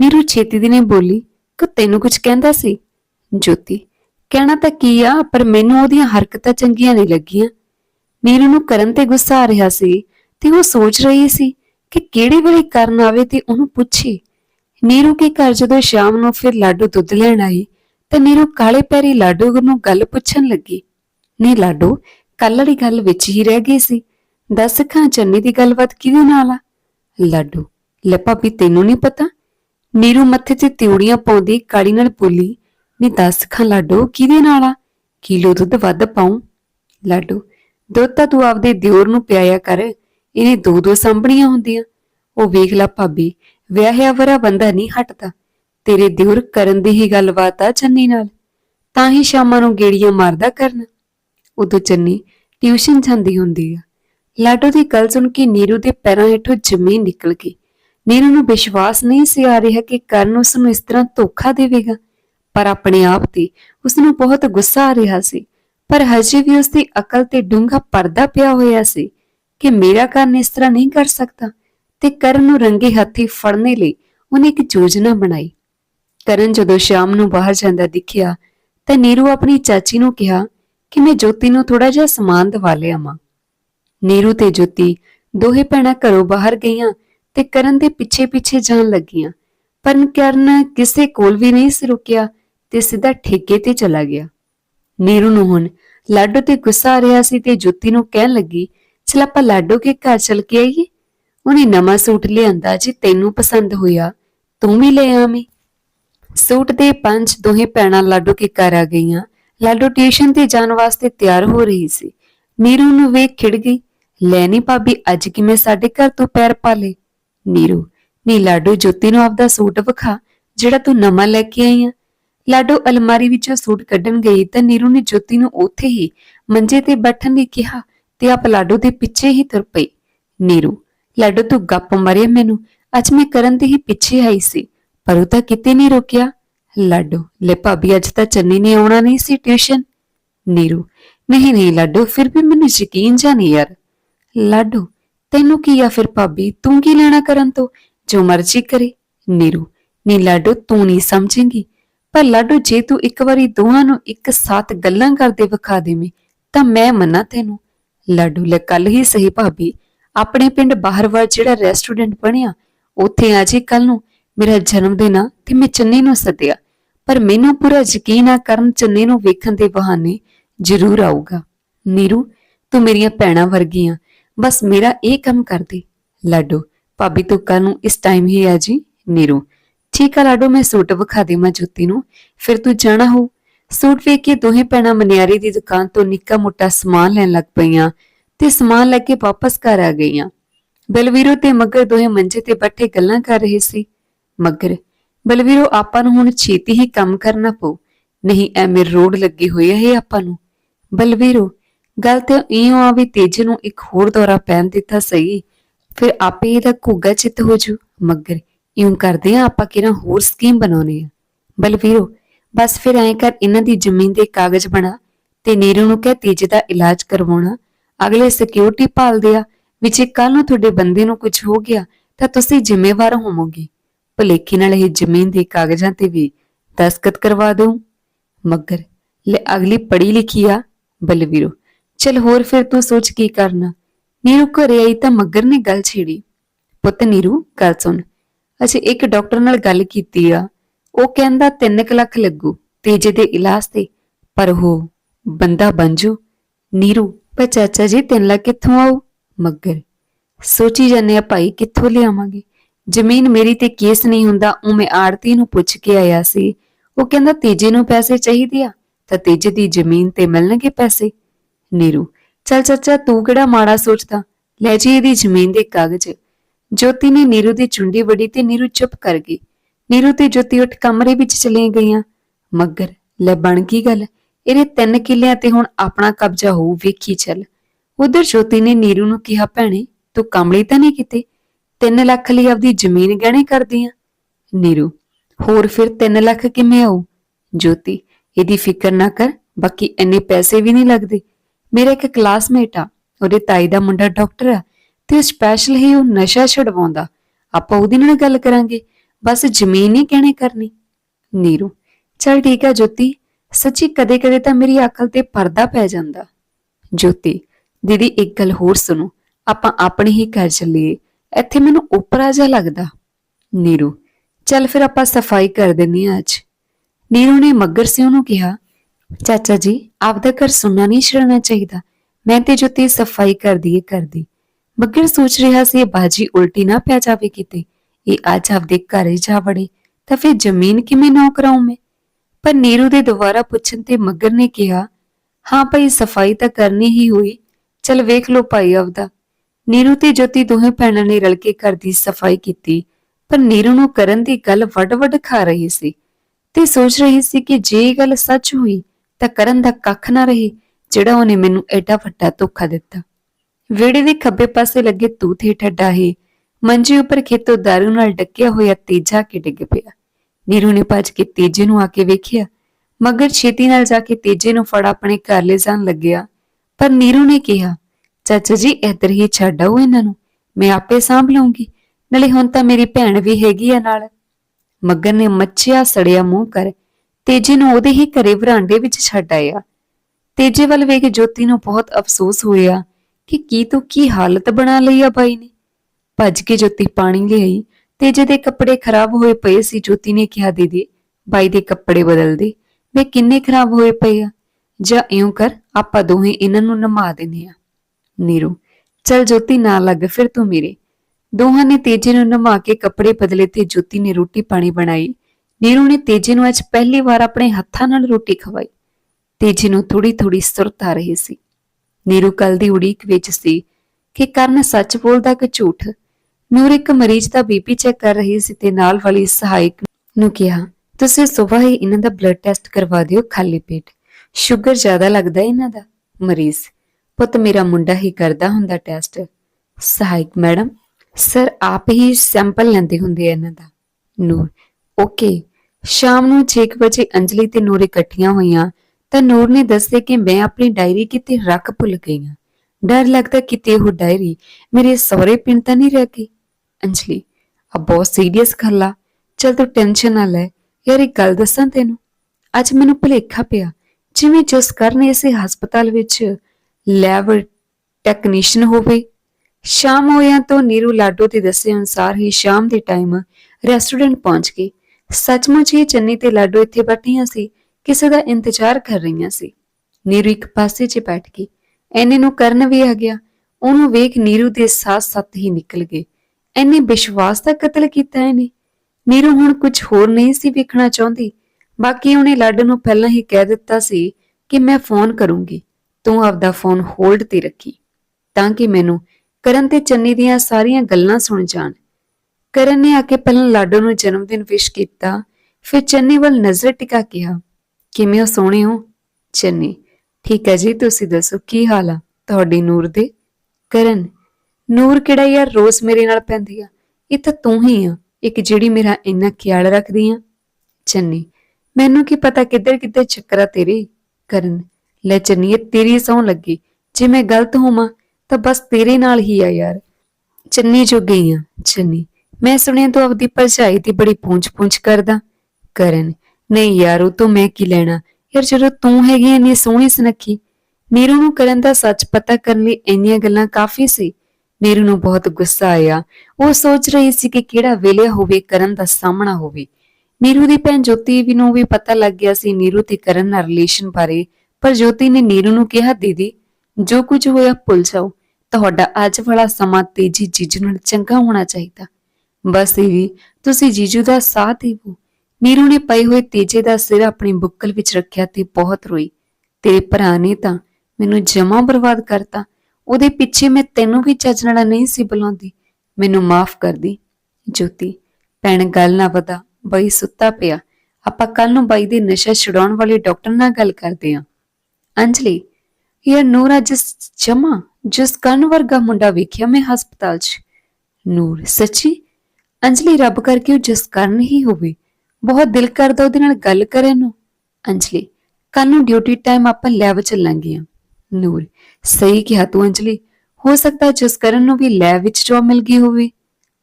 [SPEAKER 1] ਨੀਰੂ ਛੇਤੀ ਦੀ ਨੇ ਬੋਲੀ, ਕਿ ਤੈਨੂੰ ਕੁਝ ਕਹਿੰਦਾ ਸੀ? ਜੋਤੀ। ਕਹਿਣਾ ਤਾਂ ਕੀ ਆ, ਪਰ ਮੈਨੂੰ ਉਹਦੀਆਂ ਹਰਕਤਾਂ ਚੰਗੀਆਂ ਨਹੀਂ ਲੱਗੀਆਂ। ਨੀਰੂ ਨੂੰ ਕਰਨ ਤੇ ਗੁੱਸਾ ਆ ਰਿਹਾ ਸੀ ਤੇ ਉਹ ਸੋਚ ਰਹੀ ਸੀ ਕਿ ਕਿਹੜੇ ਵੇਲੇ ਕਰਨ ਆਵੇ ਤੇ ਉਹਨੂੰ ਪੁੱਛੇ। ਨੀਰੂ ਕੇ ਘਰ ਜਦੋਂ ਸ਼ਾਮ ਨੂੰ ਫਿਰ ਲਾਡੂ ਦੁੱਧ ਲੈਣ ਆਈ, ਤਾਂ ਨੀਰੂ ਕਾਲੇ ਪੈਰੀ ਲਾਡੂ ਨੂੰ ਗੱਲ ਪੁੱਛਣ ਲੱਗੀ। ਨਹੀਂ ਲਾਡੂ ਕੱਲ ਵਾਲੀ ਗੱਲ ਵਿੱਚ ਹੀ ਰਹਿ ਗਈ ਸੀ। ਦੱਸ ਖਾਂ ਚੰਨੀ ਦੀ ਗੱਲਬਾਤ ਕਿਹਦੇ ਨਾਲ ਆ? ਲਾਡੂ, ਲੈ ਭਾਬੀ ਤੈਨੂੰ ਨਹੀਂ ਪਤਾ? ਨੀਰੂ ਮੱਥੇ 'ਤੇ ਤਿਉੜੀਆਂ ਪਾਉਂਦੀ ਕਾਲੀ ਨਾਲ ਬੋਲੀ ਨਹੀਂ ਦੱਸ ਖਾਂ ਲਾਡੂ, ਕਿਹਦੇ ਨਾਲ ਆ? ਕਿਲੋ ਦੁੱਧ ਵੱਧ ਪਾਉਂ? ਲਾਡੂ ਦੁੱਧ ਤਾਂ ਤੂੰ ਆਪਦੇ ਦਿਓਰ ਨੂੰ ਪਿਆਇਆ ਕਰ, ਇਹਨੇ ਦੋ ਦੋ ਸਾਂਭਣੀਆਂ ਹੁੰਦੀਆਂ। ਉਹ ਵੇਖ ਲੈ ਭਾਬੀ, ਵਿਆਹਿਆ ਵਰਾ ਬੰਦਾ ਨਹੀਂ ਹਟਦਾ। ਤੇਰੇ ਦਿਓਰ ਕਰਨ ਦੀ ਹੀ ਗੱਲਬਾਤ ਆ ਚੰਨੀ ਨਾਲ। ਤਾਂ ਹੀ ਸ਼ਾਮਾਂ ਨੂੰ ਗੇੜੀਆਂ ਮਾਰਦਾ ਕਰਨ। ਉਦੋਂ ਚੰਨੀ ਟਿਊਸ਼ਨ ਜਾਂਦੀ ਹੁੰਦੀ ਆ। ਲਾਡੋ ਦੀ ਗੱਲ ਸੁਣ ਕੇ ਨੀਰੂ ਦੇ ਪੈਰਾਂ ਹੇਠੋਂ ਜ਼ਮੀਨ ਨਿਕਲ ਗਈ। ਨੀਰੂ ਨੂੰ ਵਿਸ਼ਵਾਸ ਨਹੀਂ ਸੀ ਆ ਰਿਹਾ ਕਿ ਕਰਨ ਉਸ ਨੂੰ ਇਸ ਤਰ੍ਹਾਂ ਧੋਖਾ ਦੇਵੇਗਾ। ਪਰ ਆਪਣੇ ਆਪ ਤੇ ਉਸ ਨੂੰ ਬਹੁਤ ਗੁੱਸਾ ਆ ਰਿਹਾ ਸੀ। ਪਰ ਹਜੇ ਵੀ ਉਸ ਦੀ ਅਕਲ ਤੇ ਡੂੰਘਾ ਪਰਦਾ ਪਿਆ ਹੋਇਆ ਸੀ ਕਿ ਮੇਰਾ ਕਰਨ ਇਸ ਤਰ੍ਹਾਂ ਨਹੀਂ ਕਰ ਸਕਦਾ ਤੇ ਕਰਨ ਨੂੰ ਰੰਗੇ ਹੱਥੀ ਫੜਨੇ ਲਈ ਉਹਨੇ ਇੱਕ ਯੋਜਨਾ ਬਣਾਈ। ਕਰਨ ਜਦੋਂ ਸ਼ਾਮ ਨੂੰ ਬਾਹਰ ਜਾਂਦਾ ਦਿਖਿਆ ਤਾਂ ਨੀਰੂ ਆਪਣੀ ਚਾਚੀ ਨੂੰ ਕਿਹਾ ਕਿ ਮੈਂ ਜੋਤੀ ਨੂੰ ਥੋੜਾ ਜਿਹਾ ਸਮਾਨ ਦਵਾ ਲਿਆਵਾਂ ਨੀਰੂ ਤੇ ਜੋਤੀ ਦੋਹੇ ਭੈਣਾਂ ਘਰੋਂ ਬਾਹਰ ਗਈਆਂ ਤੇ ਕਰਨ ਦੇ ਪਿੱਛੇ ਪਿੱਛੇ ਜਾਣ ਲੱਗੀਆਂ, ਪਰ ਕਰਨ ਕਿਸੇ ਕੋਲ ਵੀ ਨਹੀਂ ਸੀ ਰੁਕਿਆ ਤੇ ਸਿੱਧਾ ਠੇਕੇ ਤੇ ਚਲਾ ਗਿਆ। ਨੀਰੂ ਨੂੰ ਹੁਣ ਲਾਡੋ ਤੇ ਗੁੱਸਾ ਆ ਰਿਹਾ ਸੀ ਤੇ ਜੋਤੀ ਨੂੰ ਕਹਿਣ ਲੱਗੀ, ਚਲ ਆਪਾਂ ਲਾਡੋ ਕੇ ਘਰ ਚਲ ਕੇ ਆਈਏ? ਉਹਨੇ ਨਵਾਂ ਸੂਟ ਲਿਆਂਦਾ ਜੀ ਤੈਨੂੰ ਪਸੰਦ ਹੋਇਆ, ਤੂੰ ਵੀ ਲੈ ਆਵੇਂ। ਸੂਟ ਦੇ ਪੰਜ ਦੋਹੇ ਭੈਣਾਂ ਲਾਡੋ ਕੇ ਘਰ ਆ ਗਈਆਂ। ਲਾਡੋ ਟਿਊਸ਼ਨ ਤੇ ਜਾਣ ਵਾਸਤੇ ਤਿਆਰ ਹੋ ਰਹੀ ਸੀ। ਨੀਰੂ ਨੂੰ ਵੇਖ ਖਿੜ ਗਈ। ਲੈ ਨੀ ਭਾਬੀ, ਅੱਜ ਕਿਵੇਂ ਸਾਡੇ ਘਰ ਤੋਂ ਪੈਰ ਪਾ ਲੇ ਨੀਰੂ, ਨੀ ਲਾਡੋ ਜੋਤੀ ਨੂੰ ਆਪਦਾ ਸੂਟ ਵਿਖਾ, ਜਿਹੜਾ ਤੂੰ ਨਵਾਂ ਲੈ ਕੇ ਆਈ ਆ। ਲਾਡੋ ਅਲਮਾਰੀ ਵਿੱਚੋਂ ਸੂਟ ਕੱਢਣ ਗਈ ਤਾਂ ਨੀਰੂ ਨੇ ਜੋਤੀ ਨੂੰ ਉੱਥੇ ਹੀ ਮੰਜੇ ਤੇ ਬੈਠਣ ਲਈ ਕਿਹਾ ਤੇ ਆਪ ਲਾਡੋ ਦੇ ਪਿੱਛੇ ਹੀ ਤੁਰ ਪਈ। ਨੀਰੂ, ਲਾਡੋ ਤੂੰ ਗੱਪ ਮਾਰਿਆ ਮੈਨੂੰ, ਅੱਜ ਮੈਂ ਕਰਨ ਦੇ ਹੀ ਪਿੱਛੇ ਆਈ ਸੀ, ਪਰ ਉਹ ਤਾਂ ਕਿਤੇ ਨਹੀਂ ਰੁਕਿਆ। ਲਾਡੋ, ਲੈ ਭਾਬੀ ਅੱਜ ਤਾਂ ਚੰਨੀ ਨੇ ਆਉਣਾ ਨਹੀਂ ਸੀ ਟਿਊਸ਼ਨ। ਨੀਰੂ, ਨਹੀਂ ਨਹੀਂ, ਲਾਡੋ, ਫਿਰ ਵੀ ਮੈਨੂੰ ਯਕੀਨ ਜਾਂ ਨਹੀਂ ਯਾਰ। ਲਾਡੋ, ਤੈਨੂੰ ਕੀ ਆ ਫਿਰ ਭਾਬੀ, ਤੂੰ ਕੀ ਲੈਣਾ ਕਰਨ ਤੋਂ? ਜੋ ਮਰਜ਼ੀ ਕਰੇ। ਨੀਰੂ ਨੀ ਲਾਡੋ, ਤੂੰ ਨਹੀਂ ਸਮਝੇਂਗੀ। ਪਰ ਲਾਡੋ, ਜੇ ਤੂੰ ਇੱਕ ਵਾਰੀ ਦੋਹਾਂ ਨੂੰ ਇੱਕ ਸਾਥ ਗੱਲਾਂ ਕਰਦੇ ਵਿਖਾ ਦੇਵੇਂ, ਤਾਂ ਮੈਂ ਮੰਨਾਂ ਤੈਨੂੰ। ਲਾਡੂ, ਲੈ ਕੱਲ ਹੀ ਸਹੀ ਭਾਬੀ, ਆਪਣੇ ਪਿੰਡ ਬਾਹਰਵਾਰ ਜਿਹੜਾ ਰੈਸਟੋਰੈਂਟ ਬਣਿਆ, ਉੱਥੇ ਆ ਜੀ ਕੱਲ ਨੂੰ। ਮੇਰਾ ਜਨਮ ਦਿਨ ਆ ਤੇ ਮੈਂ ਚੰਨੀ ਨੂੰ ਸੱਦਿਆ, ਪਰ ਮੈਨੂੰ ਪੂਰਾ ਯਕੀਨ ਆ ਕਰਨ ਚੰਨੀ ਨੂੰ ਵੇਖਣ ਦੇ ਬਹਾਨੇ ਜ਼ਰੂਰ ਆਊਗਾ। ਨੀਰੂ, ਤੂੰ ਮੇਰੀਆਂ ਭੈਣਾਂ ਵਰਗੀ ਆ ਬਸ ਮੇਰਾ ਇਹ ਕੰਮ ਕਰ ਦੇ। ਲਾਡੋ, ਭਾਬੀ ਤੂੰ ਕੱਲ ਨੂੰ ਇਸ ਟਾਈਮ ਹੀ ਆ ਜੀ ਨੀਰੂ ਠੀਕ ਆ ਲਾਡੋ, ਮੈਂ ਸੂਟ ਵਿਖਾ ਦੇਵਾਂ ਜੋਤੀ ਨੂੰ। ਫਿਰ ਤੂੰ ਜਾਣਾ ਹੋ। ਸੂਟ ਵੇਖ ਕੇ ਦੋਹੇ ਭੈਣਾਂ ਮਨਿਆਰੀ ਦੀ ਦੁਕਾਨ ਤੋਂ ਨਿੱਕਾ ਮੋਟਾ ਸਮਾਨ ਲੈਣ ਲੱਗ ਪਈਆਂ ਤੇ ਸਮਾਨ ਲੈ ਕੇ ਵਾਪਸ ਘਰ ਆ ਗਈਆਂ। ਬਲਵੀਰੋ ਤੇ ਮੱਗਰ ਦੋਹੇ ਮੰਜੇ ਤੇ ਬੈਠੇ ਗੱਲਾਂ ਕਰ ਰਹੇ ਸੀ। ਮੱਗਰ, ਬਲਵੀਰੋ, ਆਪਾਂ ਨੂੰ ਹੁਣ ਛੇਤੀ ਹੀ ਕੰਮ ਕਰਨਾ ਪਊ। ਨਹੀਂ, ਐਵੇਂ ਰੋਡ ਲੱਗੀ ਹੋਈ ਹੈ ਇਹ ਆਪਾਂ ਨੂੰ। ਬਲਵੀਰੋ, ਗੱਲ ਤੇ ਇਉਂ ਆ ਵੀ ਤੇਜ ਨੂੰ ਇੱਕ ਹੋਰ ਦੌਰਾ ਪੈਣ ਦਿੱਤਾ ਸਹੀ। ਫਿਰ ਆਪੇ ਇਹਦਾ ਘੁੱਗਾ ਚਿੱਤ ਹੋ ਜੂ। ਮੱਗਰ ਇਉਂ ਕਰਦੇ ਆ ਆਪਾਂ ਕਿਹੜਾ ਹੋਰ ਸਕੀਮ ਬਣਾਉਣੀ ਆ ਬਲਵੀਰੋ, ਬਸ ਫਿਰ ਐਂ ਕਰ, ਇਹਨਾਂ ਦੀ ਜ਼ਮੀਨ ਦੇ ਕਾਗਜ਼ ਬਣਾ ਤੇ ਨੀਰੂ ਨੂੰ ਕਹਿ ਤੇਜ ਦਾ ਇਲਾਜ ਕਰਵਾਉਣਾ। ਅਗਲੇ ਸਿਕਿਉਰਿਟੀ ਭਾਲਦੇ ਆ ਵਿੱਚ ਕੱਲ ਨੂੰ ਤੁਹਾਡੇ ਬੰਦੇ ਨੂੰ ਕੁਝ ਹੋ ਗਿਆ ਤਾਂ ਤੁਸੀਂ ਜ਼ਿੰਮੇਵਾਰ ਹੋਵੋਗੇ। ਭਲੇਖੇ ਨਾਲ ਇਹ ਜ਼ਮੀਨ ਦੇ ਕਾਗਜ਼ਾਂ ਤੇ ਵੀ ਦਸਖਤ ਕਰਵਾ ਦਊ ਮਗਰ, ਲੈ ਅਗਲੀ ਪੜ੍ਹੀ ਲਿਖੀ ਆ। ਬਲਵੀਰੋ, ਚਲ ਹੋਰ ਫਿਰ ਤੂੰ ਸੋਚ ਕੀ ਕਰਨਾ। ਨੀਰੂ ਘਰੇ ਆਈ ਤਾਂ ਮਗਰ ਨੇ ਗੱਲ ਛੇੜੀ। ਪੁੱਤ ਨੀਰੂ, ਗੱਲ ਸੁਣ। ਅਸੀਂ ਇੱਕ ਡਾਕਟਰ ਨਾਲ ਗੱਲ ਕੀਤੀ ਆ, ਉਹ ਕਹਿੰਦਾ 3 ਲੱਖ ਲੱਗੂ ਤੇਜੇ ਦੇ ਇਲਾਜ ਤੇ, ਪਰ ਉਹ ਬੰਦਾ ਬੰਜੂ ਨੀਰੂ, ਪਰ ਚਾਚਾ ਜੀ 3 ਲੱਖ ਕਿੱਥੋਂ ਆਊ? ਮੱਗਰ, ਸੋਚੀ ਜਾਂਦੇ ਆ ਭਾਈ, ਕਿੱਥੋਂ ਲਿਆਵਾਂਗੇ? ਜ਼ਮੀਨ ਮੇਰੀ ਤੇ ਕੇਸ ਨਹੀਂ ਹੁੰਦਾ, ਉਹ ਮੈਂ ਆੜਤੀ ਨੂੰ ਪੁੱਛ ਕੇ ਆਇਆ ਸੀ। ਉਹ ਕਹਿੰਦਾ, ਤੇਜੇ ਨੂੰ ਪੈਸੇ ਚਾਹੀਦੇ ਆ, ਤਾਂ ਤੇਜੇ ਦੀ ਜ਼ਮੀਨ ਤੇ ਮਿਲਣਗੇ ਪੈਸੇ। ਨੀਰੂ, ਚੱਲ ਚਾਚਾ, ਤੂੰ ਕਿਹੜਾ ਮਾੜਾ ਸੋਚਦਾ? ਲੈ ਜੀ, ਇਹਦੀ ਜ਼ਮੀਨ ਦੇ ਕਾਗਜ਼। ਜੋਤੀ ਨੇ ਨੀਰੂ ਦੀ ਚੁੰਡੀ ਵੜੀ ਤੇ ਨੀਰੂ ਚੁੱਪ ਕਰ ਗਈ। ਨੀਰੂ ਤੇ ਜੋਤੀ ਉੱਠ ਕਮਰੇ ਵਿੱਚ ਚਲੀਆਂ ਗਈਆਂ। ਮੱਗਰ, ਲੈ ਬਣ ਗਈ ਗੱਲ। ਇਹਦੇ ਤਿੰਨ ਕਿੱਲਿਆਂ ਤੇ ਹੁਣ ਆਪਣਾ ਕਬਜ਼ਾ ਹੋਊ, ਵੇਖੀ ਚੱਲ। ਉਧਰ ਜੋਤੀ ਨੇ ਨੀਰੂ ਨੂੰ ਕਿਹਾ, ਭੈਣੇ, ਤੂੰ ਕਮਲੀ ਤਾਂ ਨਹੀਂ ਕਿਤੇ? 3 ਲੱਖ ਲਈ ਆਪਦੀ ਜ਼ਮੀਨ ਗਹਿਣੇ ਕਰਦੀ ਆ? ਨੀਰੂ, ਹੋਰ ਫਿਰ 3 ਲੱਖ ਕਿਵੇਂ ਆਉ ਜੋਤੀ, ਇਹਦੀ ਫਿਕਰ ਨਾ ਕਰ, ਬਾਕੀ ਇੰਨੇ ਪੈਸੇ ਵੀ ਨਹੀਂ ਲੱਗਦੇ। ਮੇਰਾ ਇੱਕ ਕਲਾਸਮੇਟ ਆ, ਉਹਦੇ ਤਾਈ ਦਾ ਮੁੰਡਾ ਡਾਕਟਰ ਆ ਤੇ ਸਪੈਸ਼ਲ ਹੀ ਉਹ ਨਸ਼ਾ ਛਡਵਾਉਂਦਾ। ਆਪਾਂ ਉਹਦੇ ਨਾਲ ਗੱਲ ਕਰਾਂਗੇ। ਬਸ ਜ਼ਮੀਨ ਹੀ ਕਹਿਣੇ ਕਰਨੀ? ਨੀਰੂ। ਚਲ ਠੀਕ ਹੈ ਜੋਤੀ। ਸੱਚੀ ਕਦੇ-ਕਦੇ ਤਾਂ ਮੇਰੀ ਅਕਲ ਤੇ ਪਰਦਾ ਪੈ ਜਾਂਦਾ। ਜੋਤੀ, ਦੀਦੀ ਇੱਕ ਗੱਲ ਹੋਰ ਸੁਣੋ। ਆਪਾਂ ਆਪਣੇ ਹੀ ਘਰ ਚੱਲੀਏ। ਇੱਥੇ ਮੈਨੂੰ ਉਪਰਾ ਜਿਹਾ ਲੱਗਦਾ। ਨੀਰੂ, ਚੱਲ ਫਿਰ ਆਪਾਂ ਸਫ਼ਾਈ ਕਰ ਦਿੰਨੀ ਆ ਅੱਜ। ਨੀਰੂ ਨੇ ਮੱਗਰ ਸਿਉ ਨੂੰ ਕਿਹਾ, ਚਾਚਾ ਜੀ, ਆਪਦਾ ਘਰ ਸੁਣਨਾ ਨਹੀਂ ਛੱਡਣਾ ਚਾਹੀਦਾ। ਮੈਂ ਤੇ ਜੋਤੀ ਸਫ਼ਾਈ ਕਰਦੀ ਏ ਕਰਦੀ ਮੱਗਰ ਸੋਚ ਰਿਹਾ ਸੀ ਇਹ ਬਾਜੀ ਉਲਟੀ ਨਾ ਪੈ ਜਾਵੇ ਕਿਤੇ। ਇਹ ਅੱਜ ਆਪਦੇ ਘਰ ਹੀ ਜਾ ਵੜੇ, ਤਾਂ ਫਿਰ ਜ਼ਮੀਨ ਕਿਵੇਂ ਨਾ ਕਰਾਉਂ ਮੈਂ? ਪਰ ਨੀਰੂ ਦੇ ਦੁਬਾਰਾ ਪੁੱਛਣ ਤੇ ਮੱਗਰ ਨੇ ਕਿਹਾ, ਹਾਂ ਭਾਈ, ਸਫ਼ਾਈ ਤਾਂ ਕਰਨੀ ਹੀ ਹੋਈ। ਚਲ ਵੇਖ ਲੋ ਭਾਈ ਆਪਦਾ। ਨੀਰੂ ਤੇ ਜੋਤੀ ਦੋਹੇ ਭੈਣਾਂ ਨੇ ਰਲ ਕੇ ਘਰ ਦੀ ਸਫ਼ਾਈ ਕੀਤੀ, ਪਰ ਨੀਰੂ ਨੂੰ ਕਰਨ ਦੀ ਗੱਲ ਵੱਡ-ਵੱਡ ਖਾ ਰਹੀ ਸੀ ਤੇ ਸੋਚ ਰਹੀ ਸੀ ਕਿ ਜੇ ਇਹ ਗੱਲ ਸੱਚ ਹੋਈ, ਤਾਂ ਕਰਨ ਦਾ ਕੱਖ ਨਾ ਰਹੇ, ਜਿਹੜਾ ਉਹਨੇ ਮੈਨੂੰ ਐਡਾ ਵੱਡਾ ਧੋਖਾ ਦਿੱਤਾ। ਵਿਹੜੇ ਦੇ ਖੱਬੇ ਪਾਸੇ ਲੱਗੇ ਤੂਥੇ ਠੱਡਾ ਹੀ। ਮੰਜੇ ਉੱਪਰ ਖੇਤੋਂ ਦਾਰੂ ਨਾਲ ਡੱਕਿਆ ਹੋਇਆ ਤੇਜਾ ਕੇ ਡਿੱਗ ਪਿਆ। ਨੀਰੂ ਨੇ ਭੱਜ ਕੇ ਤੇਜੇ ਨੂੰ ਆ ਕੇ ਵੇਖਿਆ। ਮਗਰ ਛੇਤੀ ਨਾਲ ਜਾ ਕੇ ਤੇਜੇ ਨੂੰ ਫੜ ਆਪਣੇ ਘਰ ਲੈ ਜਾਣ ਲੱਗਿਆ। ਪਰ ਨੀਰੂ ਨੇ ਕਿਹਾ, ਚਾਚਾ ਜੀ, ਇੱਧਰ ਹੀ ਛੱਡ ਆਓ ਇਹਨਾਂ ਨੂੰ। ਮੈਂ ਆਪੇ ਸਾਂਭ ਲਵਾਂਗੀ ਨਾਲੇ ਹੁਣ ਤਾਂ ਮੇਰੀ ਭੈਣ ਵੀ ਹੈਗੀ ਆ ਨਾਲ। ਮੱਗਰ ਨੇ ਮੱਛਿਆ ਸੜਿਆ ਮੂੰਹ ਕਰ ਤੇਜੇ ਨੂੰ ਉਹਦੇ ਹੀ ਘਰੇ ਵਰਾਂਡੇ ਵਿੱਚ ਛੱਡ ਆਇਆ। ਤੇਜੇ ਵੱਲ ਵੇਖ ਜੋਤੀ ਨੂੰ ਬਹੁਤ ਅਫਸੋਸ ਹੋਇਆ। ਕਿ ਕੀ ਤੋਂ ਕੀ ਹਾਲਤ ਬਣਾ ਲਈ ਆ ਬਾਈ ਨੇ? ਭੱਜ ਕੇ ਜੋਤੀ ਪਾਣੀ ਲਿਆਈ ਤੇਜੇ ਦੇ ਕੱਪੜੇ ਖਰਾਬ ਹੋਏ ਪਏ ਸੀ, ਜੋਤੀ ਨੇ ਕਿਹਾ, ਦੀਦੀ, ਬਾਈ ਦੇ ਕੱਪੜੇ ਬਦਲ ਦੇ। ਵੇ ਕਿੰਨੇ ਖਰਾਬ ਹੋਏ ਪਏ ਆ? ਜਾਂ ਇਉਂ ਕਰ, ਆਪਾਂ ਦੋਹੇ ਇਹਨਾਂ ਨੂੰ ਨਮਾ ਦਿੰਦੇ ਆ। ਨੀਰੂ, ਚਲ ਜੋਤੀ ਨਾ ਲੱਗ, ਫਿਰ ਤੂੰ ਮੇਰੇ। ਦੋਹਾਂ ਨੇ ਤੇਜੇ ਨੂੰ ਨਮਾ ਕੇ ਕੱਪੜੇ ਬਦਲੇ ਤੇ ਜੋਤੀ ਨੇ ਰੋਟੀ ਪਾਣੀ ਬਣਾਈ। ਨੀਰੂ ਨੇ ਤੇਜੇ ਨੂੰ ਅੱਜ ਪਹਿਲੀ ਵਾਰ ਆਪਣੇ ਹੱਥਾਂ ਨਾਲ ਰੋਟੀ ਖਵਾਈ। ਤੇਜੇ ਨੂੰ ਥੋੜੀ ਥੋੜੀ ਸੁਰਤ ਆ ਰਹੀ ਸੀ। ਨੀਰੂ ਕੱਲ ਦੀ ਉਡੀਕ ਵਿੱਚ ਸੀ ਕਿ ਕਰਨ ਸੱਚ ਬੋਲਦਾ ਕਿ ਝੂਠ? ਨੂਰ ਇੱਕ ਮਰੀਜ਼ ਦਾ ਬੀਪੀ ਚੈੱਕ ਕਰ ਰਹੀ ਸੀ ਤੇ ਨਾਲ ਵਾਲੀ ਸਹਾਇਕ ਨੂੰ ਕਿਹਾ, ਤੁਸੀਂ ਸਵੇਰ ਹੀ ਇਹਨਾਂ ਦਾ ਬਲੱਡ ਟੈਸਟ ਕਰਵਾ ਦਿਓ ਖਾਲੀ ਪੇਟ। ਸ਼ੂਗਰ ਜ਼ਿਆਦਾ ਲੱਗਦਾ ਇਹਨਾਂ ਦਾ? ਮਰੀਜ਼, ਪੁੱਤ ਮੇਰਾ ਮੁੰਡਾ ਹੀ ਕਰਦਾ ਹੁੰਦਾ ਟੈਸਟ। ਸਹਾਇਕ, ਮੈਡਮ, ਸਰ ਆਪ ਹੀ ਸੈਂਪਲ ਲੈਂਦੇ ਹੁੰਦੇ ਆ ਇਹਨਾਂ ਦਾ। ਨੂਰ, ਓਕੇ। ਸ਼ਾਮ ਨੂੰ 6 ਵਜੇ ਅੰਜਲੀ ਤੇ ਨੂਰ ਇਕੱਠੀਆਂ ਹੋਈਆਂ ਤਾਂ ਨੂਰ ਨੇ ਦੱਸਿਆ ਕਿ ਮੈਂ ਆਪਣੀ ਡਾਇਰੀ ਕਿਤੇ ਰੱਖ ਭੁੱਲ ਗਈ ਹਾਂ। ਡਰ ਲੱਗਦਾ ਕਿਤੇ ਉਹ ਡਾਇਰੀ ਮੇਰੇ ਸਹੁਰੇ ਪਿੰਡ ਤਾਂ ਨਹੀਂ ਰਹਿ ਗਈ। ਅੰਜਲੀ ਆ ਬਹੁਤ ਸੀਰੀਅਸ ਗੱਲ ਚਲ ਤੂੰ ਟੈਨਸ਼ਨ ਨਾ ਲੈ। ਯਾਰ ਇੱਕ ਗੱਲ ਦੱਸਾਂ ਤੈਨੂੰ। ਅੱਜ ਮੈਨੂੰ ਭੁਲੇਖਾ ਪਿਆ। ਜਿਵੇਂ ਜਿਸ ਕਰਨੇ ਇਸੇ ਹਸਪਤਾਲ ਵਿੱਚ ਲੈਬ ਟੈਕਨੀਸ਼ੀਅਨ ਹੋਵੇ। ਸ਼ਾਮ ਹੋਇਆ ਤੋਂ ਨੀਰੂ ਲਾਡੋ ਦੇ ਦੱਸੇ ਅਨੁਸਾਰ ਹੀ ਸ਼ਾਮ ਦੇ ਟਾਈਮ ਰੈਸਟੋਰੈਂਟ ਪਹੁੰਚ ਗਏ ਸੱਚਮੁੱਚ ਹੀ ਚੰਨੀ ਤੇ ਲਾਡੋ ਇੱਥੇ ਬੈਠੀਆਂ ਸੀ। ਕਿਸੇ ਦਾ ਇੰਤਜ਼ਾਰ ਕਰ ਰਹੀਆਂ ਸੀ। ਨੀਰੂ ਇੱਕ ਪਾਸੇ 'ਚ ਬੈਠ ਗਈ। ਐਨੇ ਨੂੰ ਕਰਨ ਵੀ ਆ ਗਿਆ। ਉਹਨੂੰ ਵੇਖ ਨੀਰੂ ਦੇ ਸਾਹ ਸੱਤ ਹੀ ਨਿਕਲ ਗਏ। ਐਨੇ ਵਿਸ਼ਵਾਸ ਦਾ ਕਤਲ ਕੀਤਾ ਇਹਨੇ। ਨੀਰੂ ਹੁਣ ਕੁਝ ਹੋਰ ਨਹੀਂ ਸੀ ਵੇਖਣਾ ਚਾਹੁੰਦੀ। ਬਾਕੀ ਉਹਨੇ ਲਾਡੋ ਨੂੰ ਪਹਿਲਾਂ ਹੀ ਕਹਿ ਦਿੱਤਾ ਸੀ ਕਿ ਮੈਂ ਫੋਨ ਕਰੂੰਗੀ। ਤੂੰ ਆਪਦਾ ਫੋਨ ਹੋਲਡ ਤੇ ਰੱਖੀ, ਤਾਂ ਕਿ ਮੈਨੂੰ ਕਰਨ ਤੇ ਚੰਨੀ ਦੀਆਂ ਸਾਰੀਆਂ ਗੱਲਾਂ ਸੁਣ ਜਾਣ। ਕਰਨ ਨੇ ਆ ਕੇ ਪਹਿਲਾਂ ਲਾਡੋ ਨੂੰ ਜਨਮ ਦਿਨ ਵਿਸ਼ ਕੀਤਾ, ਫਿਰ ਚੰਨੀ ਵੱਲ ਨਜ਼ਰ ਟਿਕਾ ਕਿਹਾ ਕਿਵੇਂ ਹੋ ਸੋਹਣੇ ਹੋ? ਚੰਨੀ। ਠੀਕ ਹੈ ਜੀ, ਤੁਸੀਂ ਦੱਸੋ ਕੀ ਹਾਲ ਆ ਤੁਹਾਡੀ ਨੂਰ ਦੇ? ਕਰਨ, ਨੂਰ ਕਿਹੜਾ ਯਾਰ ਰੋਜ਼ ਮੇਰੇ ਨਾਲ ਪੈਂਦੀ ਆ? ਇਹ ਤਾਂ ਤੂੰ ਹੀ ਆ, ਇੱਕ ਜਿਹੜੀ ਮੇਰਾ ਇੰਨਾ ਖਿਆਲ ਰੱਖਦੀ ਆ। ਚੰਨੀ, ਮੈਨੂੰ ਕੀ ਪਤਾ ਕਿੱਧਰ ਕਿੱਧਰ ਚੱਕਰਾ ਤੇਰੇ? ਕਰਨ, ਲੈ ਚੰਨੀ ਤੇਰੀ ਸੌਂ ਲੱਗੀ। ਜੇ ਮੈਂ ਗਲਤ ਹੋਵਾਂ, ਤਾਂ ਬਸ ਤੇਰੇ ਨਾਲ ਹੀ ਆ ਯਾਰ। ਚੰਨੀ ਜੋ ਗਈ ਆ, ਚੰਨੀ। ਮੈਂ ਸੁਣਿਆ ਤੂੰ ਆਪਦੀ ਭਰਜਾਈ ਦੀ ਬੜੀ ਪੂੰਛ-ਪੂੰਛ ਕਰਦਾ। ਕਰਨ ਨਹੀਂ ਯਾਰ, ਉਹ ਤੋਂ ਮੈਂ ਕੀ ਲੈਣਾ? ਯਾਰ ਜਦੋਂ ਤੂੰ ਹੈਗੀ ਇੰਨੀ ਸੋਹਣੀ ਸੁਨੱਖੀ, ਨੀਰੂ ਨੂੰ ਕਰਨ ਦਾ ਸੱਚ ਪਤਾ ਕਰਨ ਲਈ ਇੰਨੀਆਂ ਗੱਲਾਂ ਕਾਫੀ ਸੀ। ਨੀਰੂ ਨੂੰ ਬਹੁਤ ਗੁੱਸਾ ਆਇਆ। ਉਹ ਸੋਚ ਰਹੀ ਸੀ ਕਿ ਕਿਹੜਾ ਵੇਲੇ ਹੋਵੇ ਕਰਨ ਦਾ ਸਾਹਮਣਾ ਹੋਵੇ। ਨੀਰੂ ਦੀ ਭੈਣ ਜੋਤੀ ਵੀ ਨੂੰ ਵੀ ਪਤਾ ਲੱਗ ਗਿਆ ਸੀ ਨੀਰੂ ਤੇ ਕਰਨ ਨਾਲ ਰਿਲੇਸ਼ਨ ਬਾਰੇ। ਪਰ ਜੋਤੀ ਨੇ ਨੀਰੂ ਨੂੰ ਕਿਹਾ, ਦੀਦੀ, ਜੋ ਕੁਝ ਹੋਇਆ ਭੁੱਲ ਜਾਓ। ਤੁਹਾਡਾ ਅੱਜ ਵਾਲਾ ਸਮਾਂ ਤੇਜੀ ਜੀਜੂ ਨਾਲ ਚੰਗਾ ਹੋਣਾ ਚਾਹੀਦਾ। ਬਸ ਦੀਦੀ, ਤੁਸੀਂ ਜੀਜੂ ਦਾ ਸਾਥ ਦੇਵੋ। ਨੀਰੂ ਨੇ ਪਏ ਹੋਏ ਤੇਜੇ ਦਾ ਸਿਰ ਆਪਣੀ ਬੁੱਕਲ ਵਿੱਚ ਰੱਖਿਆ ਤੇ ਬਹੁਤ ਰੋਈ। ਤੇਰੇ ਭਰਾ ਨੇ ਤਾਂ ਮੈਨੂੰ ਜਮਾ ਬਰਬਾਦ ਕਰਤਾ। ਉਹਦੇ ਪਿੱਛੇ ਮੈਂ ਤੈਨੂੰ ਵੀ ਚੱਜ ਨਾਲ ਨਹੀਂ ਸੀ ਬੁਲਾਉਂਦੀ। ਮੈਨੂੰ ਮਾਫ ਕਰ ਦੀ, ਜੋਤੀ। ਭੈਣ, ਗੱਲ ਨਾ ਵਧਾ। ਬਈ ਸੁੱਤਾ ਪਿਆ। ਆਪਾਂ ਕੱਲ ਨੂੰ ਬਾਈ ਦੇ ਨਸ਼ਾ ਛੁਡਾਉਣ ਵਾਲੇ ਡਾਕਟਰ ਨਾਲ ਗੱਲ ਕਰਦੇ ਆਂ ਅੰਜਲੀ, ਯਾਰ ਨੂਰ ਅੱਜ ਜਮਾ? ਜਿਸ ਕੰਨ ਵਰਗਾ ਮੁੰਡਾ ਵੇਖਿਆ ਮੈਂ ਹਸਪਤਾਲ 'ਚ। ਨੂਰ, ਸੱਚੀ? ਅੰਜਲੀ ਰੱਬ ਕਰਕੇ ਉਹ ਜਿਸ ਕਰਨ ਹੀ ਹੋਵੇ। ਬਹੁਤ ਦਿਲ ਕਰਦਾ ਉਹਦੇ ਨਾਲ ਗੱਲ ਕਰਨ ਨੂੰ। ਅੰਜਲੀ ਕੱਲ ਨੂੰ ਡਿਊਟੀ ਟਾਈਮ ਆਪਾਂ ਲੈਬ ਚੱਲਾਂਗੇ ਆ। ਨੂਰ, ਸਹੀ ਕਿਹਾ ਤੂੰ ਅੰਜਲੀ। ਹੋ ਸਕਦਾ ਜਸਕਰਨ ਨੂੰ ਵੀ ਲੈਬ ਵਿੱਚ ਜੋਬ ਮਿਲ ਗਈ ਹੋਵੇ।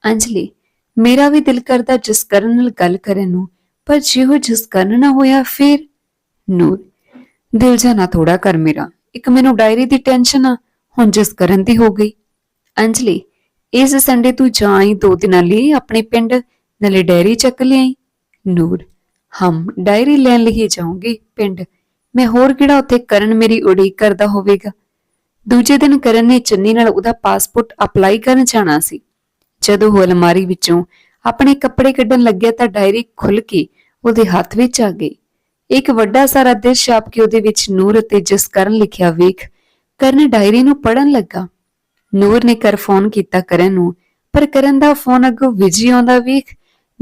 [SPEAKER 1] ਅੰਜਲੀ, ਮੇਰਾ ਵੀ ਦਿਲ ਕਰਦਾ ਜਸਕਰਨ ਨਾਲ ਗੱਲ ਕਰਨ ਨੂੰ, ਪਰ ਜੇ ਉਹ ਜਸਕਰਨ ਨਾ ਹੋਇਆ ਫਿਰ? ਨੂਰ, ਦਿਲ ਜਾਣਾ ਥੋੜਾ ਕਰ ਮੇਰਾ। ਇੱਕ ਮੈਨੂੰ ਡਾਇਰੀ ਦੀ ਟੈਨਸ਼ਨ ਆ, ਹੁਣ ਜਸਕਰਨ ਦੀ ਹੋ ਗਈ। ਅੰਜਲੀ, ਇਸ ਸੰਡੇ ਤੂੰ ਜਾਈ ਦੋ ਦਿਨਾਂ ਲਈ ਆਪਣੇ ਪਿੰਡ, ਨਾਲੇ ਡਾਇਰੀ ਚੱਕ ਲਿਆਈ। ਨੂਰ, ਹਮ, ਡਾਇਰੀ ਲੈਣ ਲਈ ਜਾਊਂਗੀ, ਪਿੰਡ। ਮੈਂ ਹੋਰ ਕਿਹੜਾ ਉੱਥੇ ਕਰਨ ਮੇਰੀ ਉਡੀਕ ਕਰਦਾ ਹੋਵੇਗਾ? ਦੂਜੇ ਦਿਨ ਕਰਨ ਨੇ ਚੰਨੀ ਨਾਲ ਉਹਦਾ ਪਾਸਪੋਰਟ ਅਪਲਾਈ ਕਰਨ ਜਾਣਾ ਸੀ। ਜਦੋਂ ਉਹ ਅਲਮਾਰੀ ਵਿੱਚੋਂ ਆਪਣੇ ਕੱਪੜੇ ਕੱਢਣ ਲੱਗਿਆ ਤਾਂ ਡਾਇਰੀ ਖੁੱਲ ਕੇ ਉਹਦੇ ਹੱਥ ਵਿੱਚ ਆ ਗਈ। ਇੱਕ ਵੱਡਾ ਸਾਰਾ ਦਿਲ ਛਾਪ ਕੇ ਉਹਦੇ ਵਿੱਚ ਨੂਰ ਅਤੇ ਜਿਸ ਕਰਨ ਲਿਖਿਆ, ਵੇਖ, ਕਰਨ ਡਾਇਰੀ ਨੂੰ ਪੜਨ ਲੱਗਾ। ਨੂਰ ਨੇ ਕਰ ਫੋਨ ਕੀਤਾ ਕਰਨ ਨੂੰ, ਪਰ ਕਰਨ ਦਾ ਫੋਨ ਅੱਗੋਂ ਵਿਜੀ ਆਉਂਦਾ, ਵੇਖ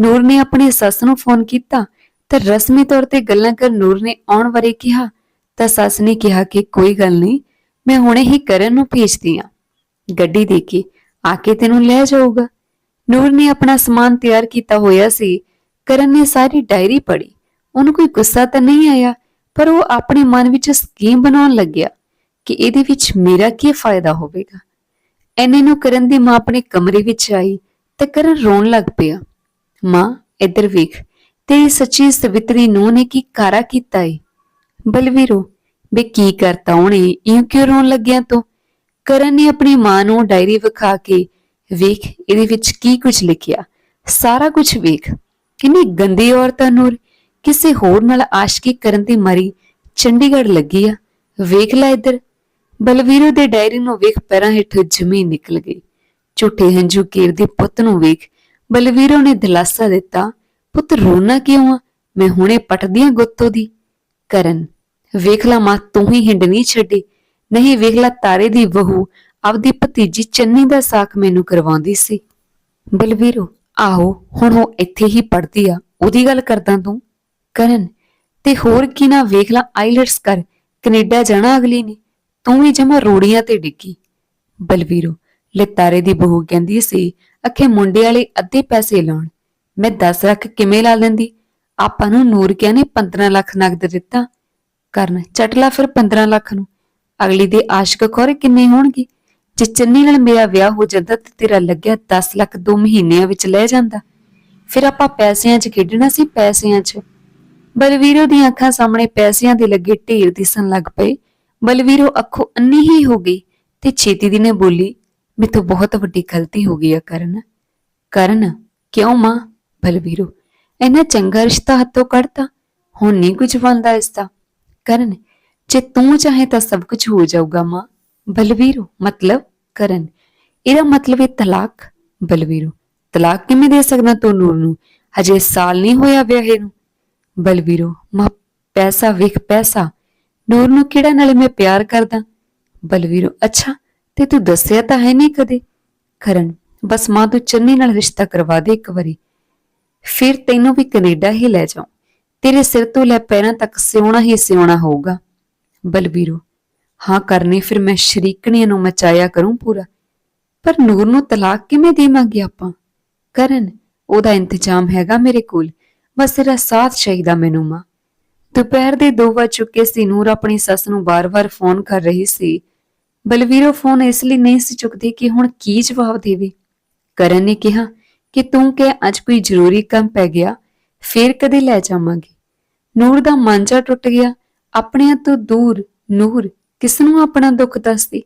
[SPEAKER 1] ਨੂਰ ਨੇ ਆਪਣੀ ਸੱਸ ਨੂੰ ਫੋਨ ਕੀਤਾ ਤਾਂ ਰਸਮੀ ਤੌਰ ਤੇ ਗੱਲਾਂ ਕਰ ਨੂਰ ਨੇ ਆਉਣ ਬਾਰੇ ਕਿਹਾ ਤਾਂ ਸੱਸ ਨੇ ਕਿਹਾ ਕਿ ਕੋਈ ਗੱਲ ਨਹੀਂ, ਮੈਂ ਹੁਣੇ ਹੀ ਕਰਨ ਨੂੰ ਭੇਜਦੀ ਆ ਗੱਡੀ ਦੇ ਕੇ ਆ ਕੇ ਤੈਨੂੰ ਲੈ ਜਾਊਗਾ। ਨੂਰ ਨੇ ਆਪਣਾ ਸਮਾਨ ਤਿਆਰ ਕੀਤਾ ਹੋਇਆ ਸੀ। ਕਰਨ ਨੇ ਸਾਰੀ ਡਾਇਰੀ ਪੜ੍ਹੀ। ਉਹਨੂੰ ਕੋਈ ਗੁੱਸਾ ਤਾਂ ਨਹੀਂ ਆਇਆ, ਪਰ ਉਹ ਆਪਣੇ ਮਨ ਵਿੱਚ ਸਕੀਮ ਬਣਾਉਣ ਲੱਗਿਆ ਕਿ ਇਹਦੇ ਵਿੱਚ ਮੇਰਾ ਕੀ ਫਾਇਦਾ ਹੋਵੇਗਾ। ਐਨੇ ਨੂੰ ਕਰਨ ਦੀ ਮਾਂ ਆਪਣੇ ਕਮਰੇ ਵਿੱਚ ਆਈ ਤੇ ਕਰਨ ਰੋਣ ਲੱਗ ਪਿਆ। ਮਾਂ, ਇੱਧਰ ਵੇਖ, ਤੇਰੀ ਸੱਚੀ ਸਵਿਤਰੀ ਨੂੰ ਨੇ ਕੀ ਕਾਰਾ ਕੀਤਾ ਏ? ਬਲਵੀਰੋ, ਬੇ ਕੀ ਕਰਤਾ ਉਹਨੇ? ਇਉਂ ਕਿਉਂ ਰੋਣ ਲੱਗਿਆ ਤੂੰ? ਕਰਨ ਨੇ ਆਪਣੀ ਮਾਂ ਨੂੰ ਡਾਇਰੀ ਵਿਖਾ ਕੇ ਵੇਖ, ਇਹਦੇ ਵਿੱਚ ਕੀ ਕੁਝ ਲਿਖਿਆ? ਸਾਰਾ ਕੁਝ ਵੇਖ। ਕਿੰਨੀ ਗੰਦੀ ਔਰਤ ਆ ਨੂਰ। ਕਿਸੇ ਹੋਰ ਨਾਲ ਆਸ਼ਕੀ ਕਰਨ ਦੀ ਮਰੀ ਚੰਡੀਗੜ੍ਹ ਲੱਗੀ ਆ। ਵੇਖ ਲੈ ਇੱਧਰ। ਬਲਵੀਰੋ ਦੇ ਡਾਇਰੀ ਨੂੰ ਵੇਖ ਪੈਰਾਂ ਹੇਠ ਜ਼ਮੀਨ ਨਿਕਲ ਗਈ। ਝੂਠੇ ਹੰਝੂ ਕੀਰ ਦੇ ਪੁੱਤ ਨੂੰ ਵੇਖ ਬਲਵੀਰੋ ਨੇ ਦਿਲਾਸਾ ਦਿੱਤਾ, ਪੁੱਤ ਰੋਣਾ ਕਿਉਂ ਆ? ਮੈਂ ਹੁਣੇ ਪਟਦੀ ਗੁੱਤੋ ਦੀ। ਕਰਨ, ਵੇਖ ਲਾ ਮਾਂ, ਤੂੰ ਹੀ ਹਿੰਡ ਨਹੀਂ ਛੱਡੀ। ਨਹੀਂ, ਵੇਖ ਲਾ ਤਾਰੇ ਦੀ ਬਹੂ, ਆਪਦੀ ਭਤੀਜੀ ਚੰਨੀ ਦਾ ਸਾਕ ਮੈਨੂੰ ਕਰਵਾਉਂਦੀ ਸੀ। ਬਲਵੀਰੋ ਆਹੋ, ਹੁਣ ਉਹ ਇੱਥੇ ਹੀ ਪੜਦੀ ਆ, ਉਹਦੀ ਗੱਲ ਕਰਦਾ ਤੂੰ? ਕਰਨ, ਤੇ ਹੋਰ ਕੀ ਨਾ ਵੇਖ ਲਾ, ਆਈਲੈਟਸ ਕਰ, ਕੈਨੇਡਾ ਜਾਣਾ ਅਗਲੀ ਨੇ, ਤੂੰ ਵੀ ਜਮਾ ਰੋੜੀਆਂ ਤੇ ਡਿੱਗੀ। ਬਲਵੀਰੋ ਲਤਾਰੇ ਦੀ ਬਹੂ ਕਹਿੰਦੀ ਸੀ ਅਖੇ ਮੁੰਡੇ ਵਾਲੇ ਅੱਧੇ ਪੈਸੇ ਲਾਉਣ। ਮੈਂ 10 ਲੱਖ ਕਿਵੇਂ ਲਾ ਲੈਂਦੀ? ਆਪਾਂ ਨੂੰ ਨੂਰ ਕਿਆ ਨੇ 15 ਲੱਖ ਨਗਦ ਦਿੱਤਾ। ਕਰਨ ਚਟਲਾ ਫਿਰ 15 ਲੱਖ ਨੂੰ। ਅਗਲੀ ਦੇ ਆਸ਼ਕ ਖੋਰੇ ਕਿੰਨੇ ਹੋਣਗੇ? ਜੇ ਚੰਨੀ ਨਾਲ ਮੇਰਾ ਵਿਆਹ ਹੋ ਜਾਂਦਾ ਤੇ ਤੇਰਾ ਲੱਗਿਆ 10 ਲੱਖ 2 ਮਹੀਨਿਆਂ ਵਿੱਚ ਲੈ ਜਾਂਦਾ। ਫਿਰ ਆਪਾਂ ਪੈਸਿਆਂ 'ਚ ਖੇਡਣਾ ਸੀ ਪੈਸਿਆਂ 'ਚ। ਬਲਵੀਰੋ ਦੀਆਂ ਅੱਖਾਂ ਸਾਹਮਣੇ ਪੈਸਿਆਂ ਦੇ ਲੱਗੇ ਢੇਰ ਦਿਸਣ ਲੱਗ ਪਏ। ਬਲਵੀਰੋ ਅੱਖੋਂ ਅੰਨੀ ਹੀ ਹੋ ਗਈ ਤੇ ਛੇਤੀ ਦੀ ਨੇ ਬੋਲੀ ਮੇਥੋਂ ਬਹੁਤ ਵੱਡੀ ਗਲਤੀ ਹੋ ਗਈ ਆ ਕਰਨ। ਕਰਨ, ਕਿਉਂ ਮਾਂ? ਬਲਵੀਰੋ ਇਹਨਾਂ ਚੰਗਾ ਰਿਸ਼ਤਾ ਹੱਥੋਂ ਕੱਢਤਾ, ਹੁਣ ਨਹੀਂ ਕੁਝ ਬਣਦਾ ਇਸ ਦਾ ਕਰਨ, ਜੇ ਤੂੰ ਚਾਹੇ ਤਾਂ ਸਭ ਕੁਝ ਹੋ ਜਾਊਗਾ ਮਾਂ। ਬਲਵੀਰੋ, ਮਤਲਬ? ਕਰਨ, ਇਹਦਾ ਮਤਲਬ ਹੈ ਤਲਾਕ। ਬਲਵੀਰੋ, ਤਲਾਕ ਕਿਵੇਂ ਦੇ ਸਕਦਾ ਤੂੰ ਨੂਰ ਨੂੰ? ਹਜੇ ਸਾਲ ਨਹੀਂ ਹੋਇਆ ਵਿਆਹੇ ਨੂੰ। ਬਲਵੀਰੋ, ਮਾਂ, ਪੈਸਾ ਵੇਖ, ਪੈਸਾ। ਨੂਰ ਨੂੰ ਕਿਹੜਾ ਨਾਲੇ ਮੈਂ ਪਿਆਰ ਕਰਦਾ? ਬਲਵੀਰੋ, ਅੱਛਾ ਤੇ ਤੂੰ ਦੱਸਿਆ ਤਾਂ ਹੈ ਨਹੀਂ ਕਦੇ। ਕਰਨ, ਬਸ ਮਾਂ ਤੂੰ ਚੰਨੀ ਨਾਲ ਰਿਸ਼ਤਾ ਕਰਵਾ ਦੇ ਇੱਕ ਵਾਰੀ। ਫਿਰ ਤੈਨੂੰ ਵੀ ਕੈਨੇਡਾ ਹੀ ਲੈ ਜਾਉ। ਤੇਰੇ ਸਿਰ ਤੋਂ ਲੈ ਪੈਰਾਂ ਤੱਕ ਸਿਉਣਾ ਹੀ ਸਿਉਣਾ ਹੋਊਗਾ। ਬਲਬੀਰੋ, ਹਾਂ ਕਰਨੀ, ਫਿਰ ਮੈਂ ਸ਼ਰੀਕਣੀਆਂ ਨੂੰ ਮਚਾਇਆ ਕਰੂੰ ਪੂਰਾ। ਪਰ ਨੂਰ ਨੂੰ ਤਲਾਕ ਕਿਵੇਂ ਦੇਵਾਂਗੇ ਆਪਾਂ? ਕਰਨ, ਉਹਦਾ ਇੰਤਜ਼ਾਮ ਹੈਗਾ ਮੇਰੇ ਕੋਲ। ਬਸ ਤੇਰਾ ਸਾਥ ਚਾਹੀਦਾ ਮੈਨੂੰ ਮਾਂ। ਦੁਪਹਿਰ ਦੇ 2 ਵਜ ਚੁੱਕੇ ਸੀ, ਨੂਰ ਆਪਣੀ ਸੱਸ ਨੂੰ ਬਾਰ-ਬਾਰ ਫੋਨ ਕਰ ਰਹੀ ਸੀ। ਬਲਵੀਰੋ ਫੋਨ ਇਸ ਲਈ ਨਹੀਂ ਸੀ ਚੁੱਕਦੀ ਕਿ ਹੁਣ ਕੀ ਜਵਾਬ ਦੇਵੇ। ਕਰਨ ਨੇ ਕਿਹਾ ਕਿ ਤੂੰ ਕਿ ਅੱਜ ਕੋਈ ਜ਼ਰੂਰੀ ਕੰਮ ਪੈ ਗਿਆ, ਫੇਰ ਕਦੇ ਲੈ ਜਾਵਾਂਗੇ। ਨੂਰ ਦਾ ਮਨ ਜਾ ਟੁੱਟ ਗਿਆ, ਆਪਣਿਆਂ ਤੋਂ ਦੂਰ ਨੂਰ ਕਿਸ ਨੂੰ ਆਪਣਾ ਦੁੱਖ ਦੱਸਦੀ?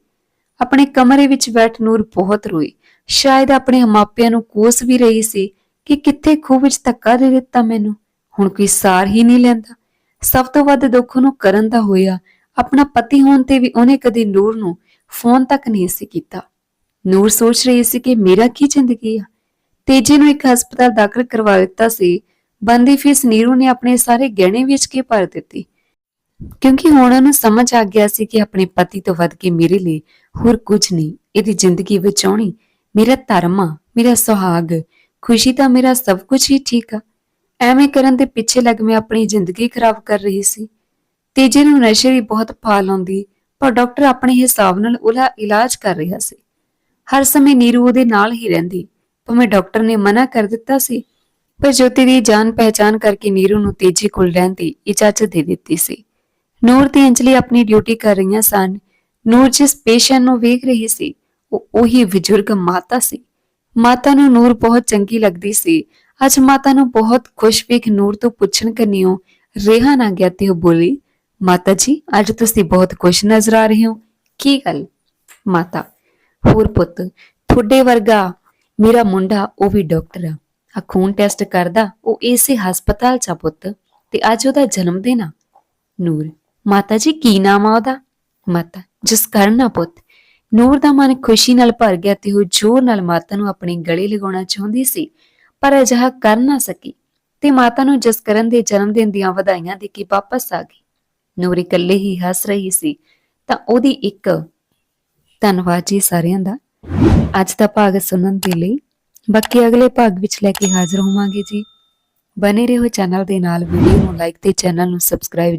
[SPEAKER 1] ਆਪਣੇ ਕਮਰੇ ਵਿੱਚ ਬੈਠ ਨੂਰ ਬਹੁਤ ਰੋਈ। ਸ਼ਾਇਦ ਆਪਣੇ ਮਾਪਿਆਂ ਨੂੰ ਕੋਸ ਵੀ ਰਹੀ ਸੀ ਕਿ ਕਿੱਥੇ ਖੂਹ ਵਿੱਚ ਧੱਕਾ ਦੇ ਦਿੱਤਾ ਮੈਨੂੰ। ਹੁਣ ਕੋਈ ਸਾਰ ਹੀ ਨਹੀਂ ਲੈਂਦਾ। ਸਭ ਤੋਂ ਵੱਧ ਦੁੱਖ ਨੂੰ ਕਰਨ ਦਾ ਹੋਇਆ ਆਪਣਾ ਪਤੀ ਹੋਣ ਤੇ ਵੀ ਉਹਨੇ ਕਦੇ ਨੂਰ ਨੂੰ ਫੋਨ ਤੱਕ ਨਹੀਂ ਸੀ ਕੀਤਾ। ਨੂਰ ਸੋਚ ਰਹੀ ਸੀ ਕਿ ਮੇਰਾ ਕੀ ਜ਼ਿੰਦਗੀ ਆ। ਤੇਜੇ ਨੂੰ ਇੱਕ ਹਸਪਤਾਲ ਦਾਖਲ ਕਰਵਾ ਦਿੱਤਾ ਸੀ। ਬੰਦੀ ਫੀਸ ਨੀਰੂ ਨੇ ਆਪਣੇ ਸਾਰੇ ਗਹਿਣੇ ਵੇਚ ਕੇ ਭਰ ਦਿੱਤੀ। ਕਿਉਂਕਿ ਹੁਣ ਉਹਨੂੰ ਸਮਝ ਆ ਗਿਆ ਸੀ ਕਿ ਆਪਣੇ ਪਤੀ ਤੋਂ ਵੱਧ ਕੇ ਮੇਰੇ ਲਈ ਹੋਰ ਕੁਝ ਨਹੀਂ। ਇਹਦੀ ਜ਼ਿੰਦਗੀ ਬਚਾਉਣੀ ਮੇਰਾ ਧਰਮ ਆ, ਮੇਰਾ ਸੁਹਾਗ। ਖੁਸ਼ੀ ਤਾਂ ਮੇਰਾ ਸਭ ਕੁਝ ਹੀ ਠੀਕ ਆ। ਐਵੇਂ ਕਰਨ ਦੇ ਪਿੱਛੇ ਲੱਗ ਮੈਂ ਆਪਣੀ ਜ਼ਿੰਦਗੀ ਖਰਾਬ ਕਰ ਰਹੀ ਸੀ। ਤੇਜੇ ਨੂੰ ਨਸ਼ੇ ਦੀ ਬਹੁਤ ਭਾਲ ਆਉਂਦੀ, ਪਰ ਡਾਕਟਰ ਆਪਣੇ ਹਿਸਾਬ ਨਾਲ ਉਹਦਾ ਇਲਾਜ ਕਰ ਰਿਹਾ ਸੀ। ਹਰ ਸਮੇਂ ਨੀਰੂ ਉਹਦੇ ਨਾਲ ਹੀ ਰਹਿੰਦੀ, ਭਾਵੇਂ ਡਾਕਟਰ ਨੇ ਮਨਾ ਕਰ ਦਿੱਤਾ ਸੀ, ਪਰ ਜੋਤੀ ਦੀ ਜਾਣ ਪਹਿਚਾਨ ਕਰਕੇ ਨੀਰੂ ਨੂੰ ਤੇਜੀ ਕੋਲ ਰਹਿਣ ਦੀ ਇਜਾਜ਼ਤ ਦੇ ਦਿੱਤੀ ਸੀ। ਨੂਰ ਤੇ ਅੰਜਲੀ ਆਪਣੀ ਡਿਊਟੀ ਕਰ ਰਹੀਆਂ ਸਨ। ਨੂਰ ਜਿਸ ਪੇਸ਼ੈਂਟ ਨੂੰ ਵੇਖ ਰਹੀ ਸੀ, ਉਹ ਉਹੀ ਬਜ਼ੁਰਗ ਮਾਤਾ ਸੀ। ਮਾਤਾ ਨੂੰ ਨੂਰ ਬਹੁਤ ਚੰਗੀ ਲੱਗਦੀ ਸੀ। ਅੱਜ ਮਾਤਾ ਨੂੰ ਬਹੁਤ ਖੁਸ਼ ਵੇਖ ਨੂਰ ਤੋਂ ਪੁੱਛਣ ਕਰਨੀਓ ਰਿਹਾ ਨਾ ਗਿਆ ਤੇ ਉਹ ਬੋਲੀ ਮਾਤਾ ਜੀ, ਅੱਜ ਤੁਸੀਂ ਬਹੁਤ ਖੁਸ਼ ਨਜ਼ਰ ਆ ਰਹੇ ਹੋ। ਕੀ ਗੱਲ? ਮਾਤਾ, ਹੋਰ ਪੁੱਤ, ਤੁਹਾਡੇ ਵਰਗਾ ਮੇਰਾ ਮੁੰਡਾ ਉਹ ਵੀ ਡਾਕਟਰ ਆ। ਆ ਖੂਨ ਟੈਸਟ ਕਰਦਾ, ਉਹ ਇਸੇ ਹਸਪਤਾਲ ਚ ਆ ਪੁੱਤ, ਤੇ ਅੱਜ ਉਹਦਾ ਜਨਮ ਦਿਨ ਆ। ਨੂਰ, ਮਾਤਾ ਜੀ, ਕੀ ਨਾਮ ਆ ਉਹਦਾ? ਮਾਤਾ, ਜਿਸ ਕਰਨਾ ਪੁੱਤ। ਨੂਰ ਦਾ ਮਨ ਖੁਸ਼ੀ ਨਾਲ ਭਰ ਗਿਆ ਤੇ ਉਹ ਜ਼ੋਰ ਨਾਲ ਮਾਤਾ ਨੂੰ ਆਪਣੇ ਗਲੇ ਲਗਾਉਣਾ ਚਾਹੁੰਦੀ ਸੀ, ਪਰ ਅਜਿਹਾ ਕਰ ਨਾ ਸਕੀ। ਤੇ ਮਾਤਾ ਨੂੰ ਜਸਕਰਨ ਦੇ ਜਨਮ ਦਿਨ ਦੀਆਂ ਵਧਾਈਆਂ ਦੇ ਕੇ ਵਾਪਸ ਆ ਗਈ। ਨੂਰ ਇਕੱਲੇ ਹੀ ਹੱਸ ਰਹੀ ਸੀ, ਤਾਂ ਉਹਦੀ ਇੱਕ ਧੰਨਵਾਦ ਜੀ ਸਾਰਿਆਂ ਦਾ। ਅੱਜ ਦਾ ਭਾਗ ਸੁਣਨ ਦੇ ਲਈ ਬਾਕੀ ਅਗਲੇ ਭਾਗ ਵਿੱਚ ਲੈ ਕੇ ਹਾਜ਼ਰ ਹੋਵਾਂਗੇ ਜੀ। ਬਨੇ ਰਹੋ ਚੈਨਲ ਦੇ ਨਾਲ, ਵੀਡੀਓ ਨੂੰ ਲਾਈਕ ਤੇ ਚੈਨਲ ਨੂੰ ਸਬਸਕ੍ਰਾਈਬ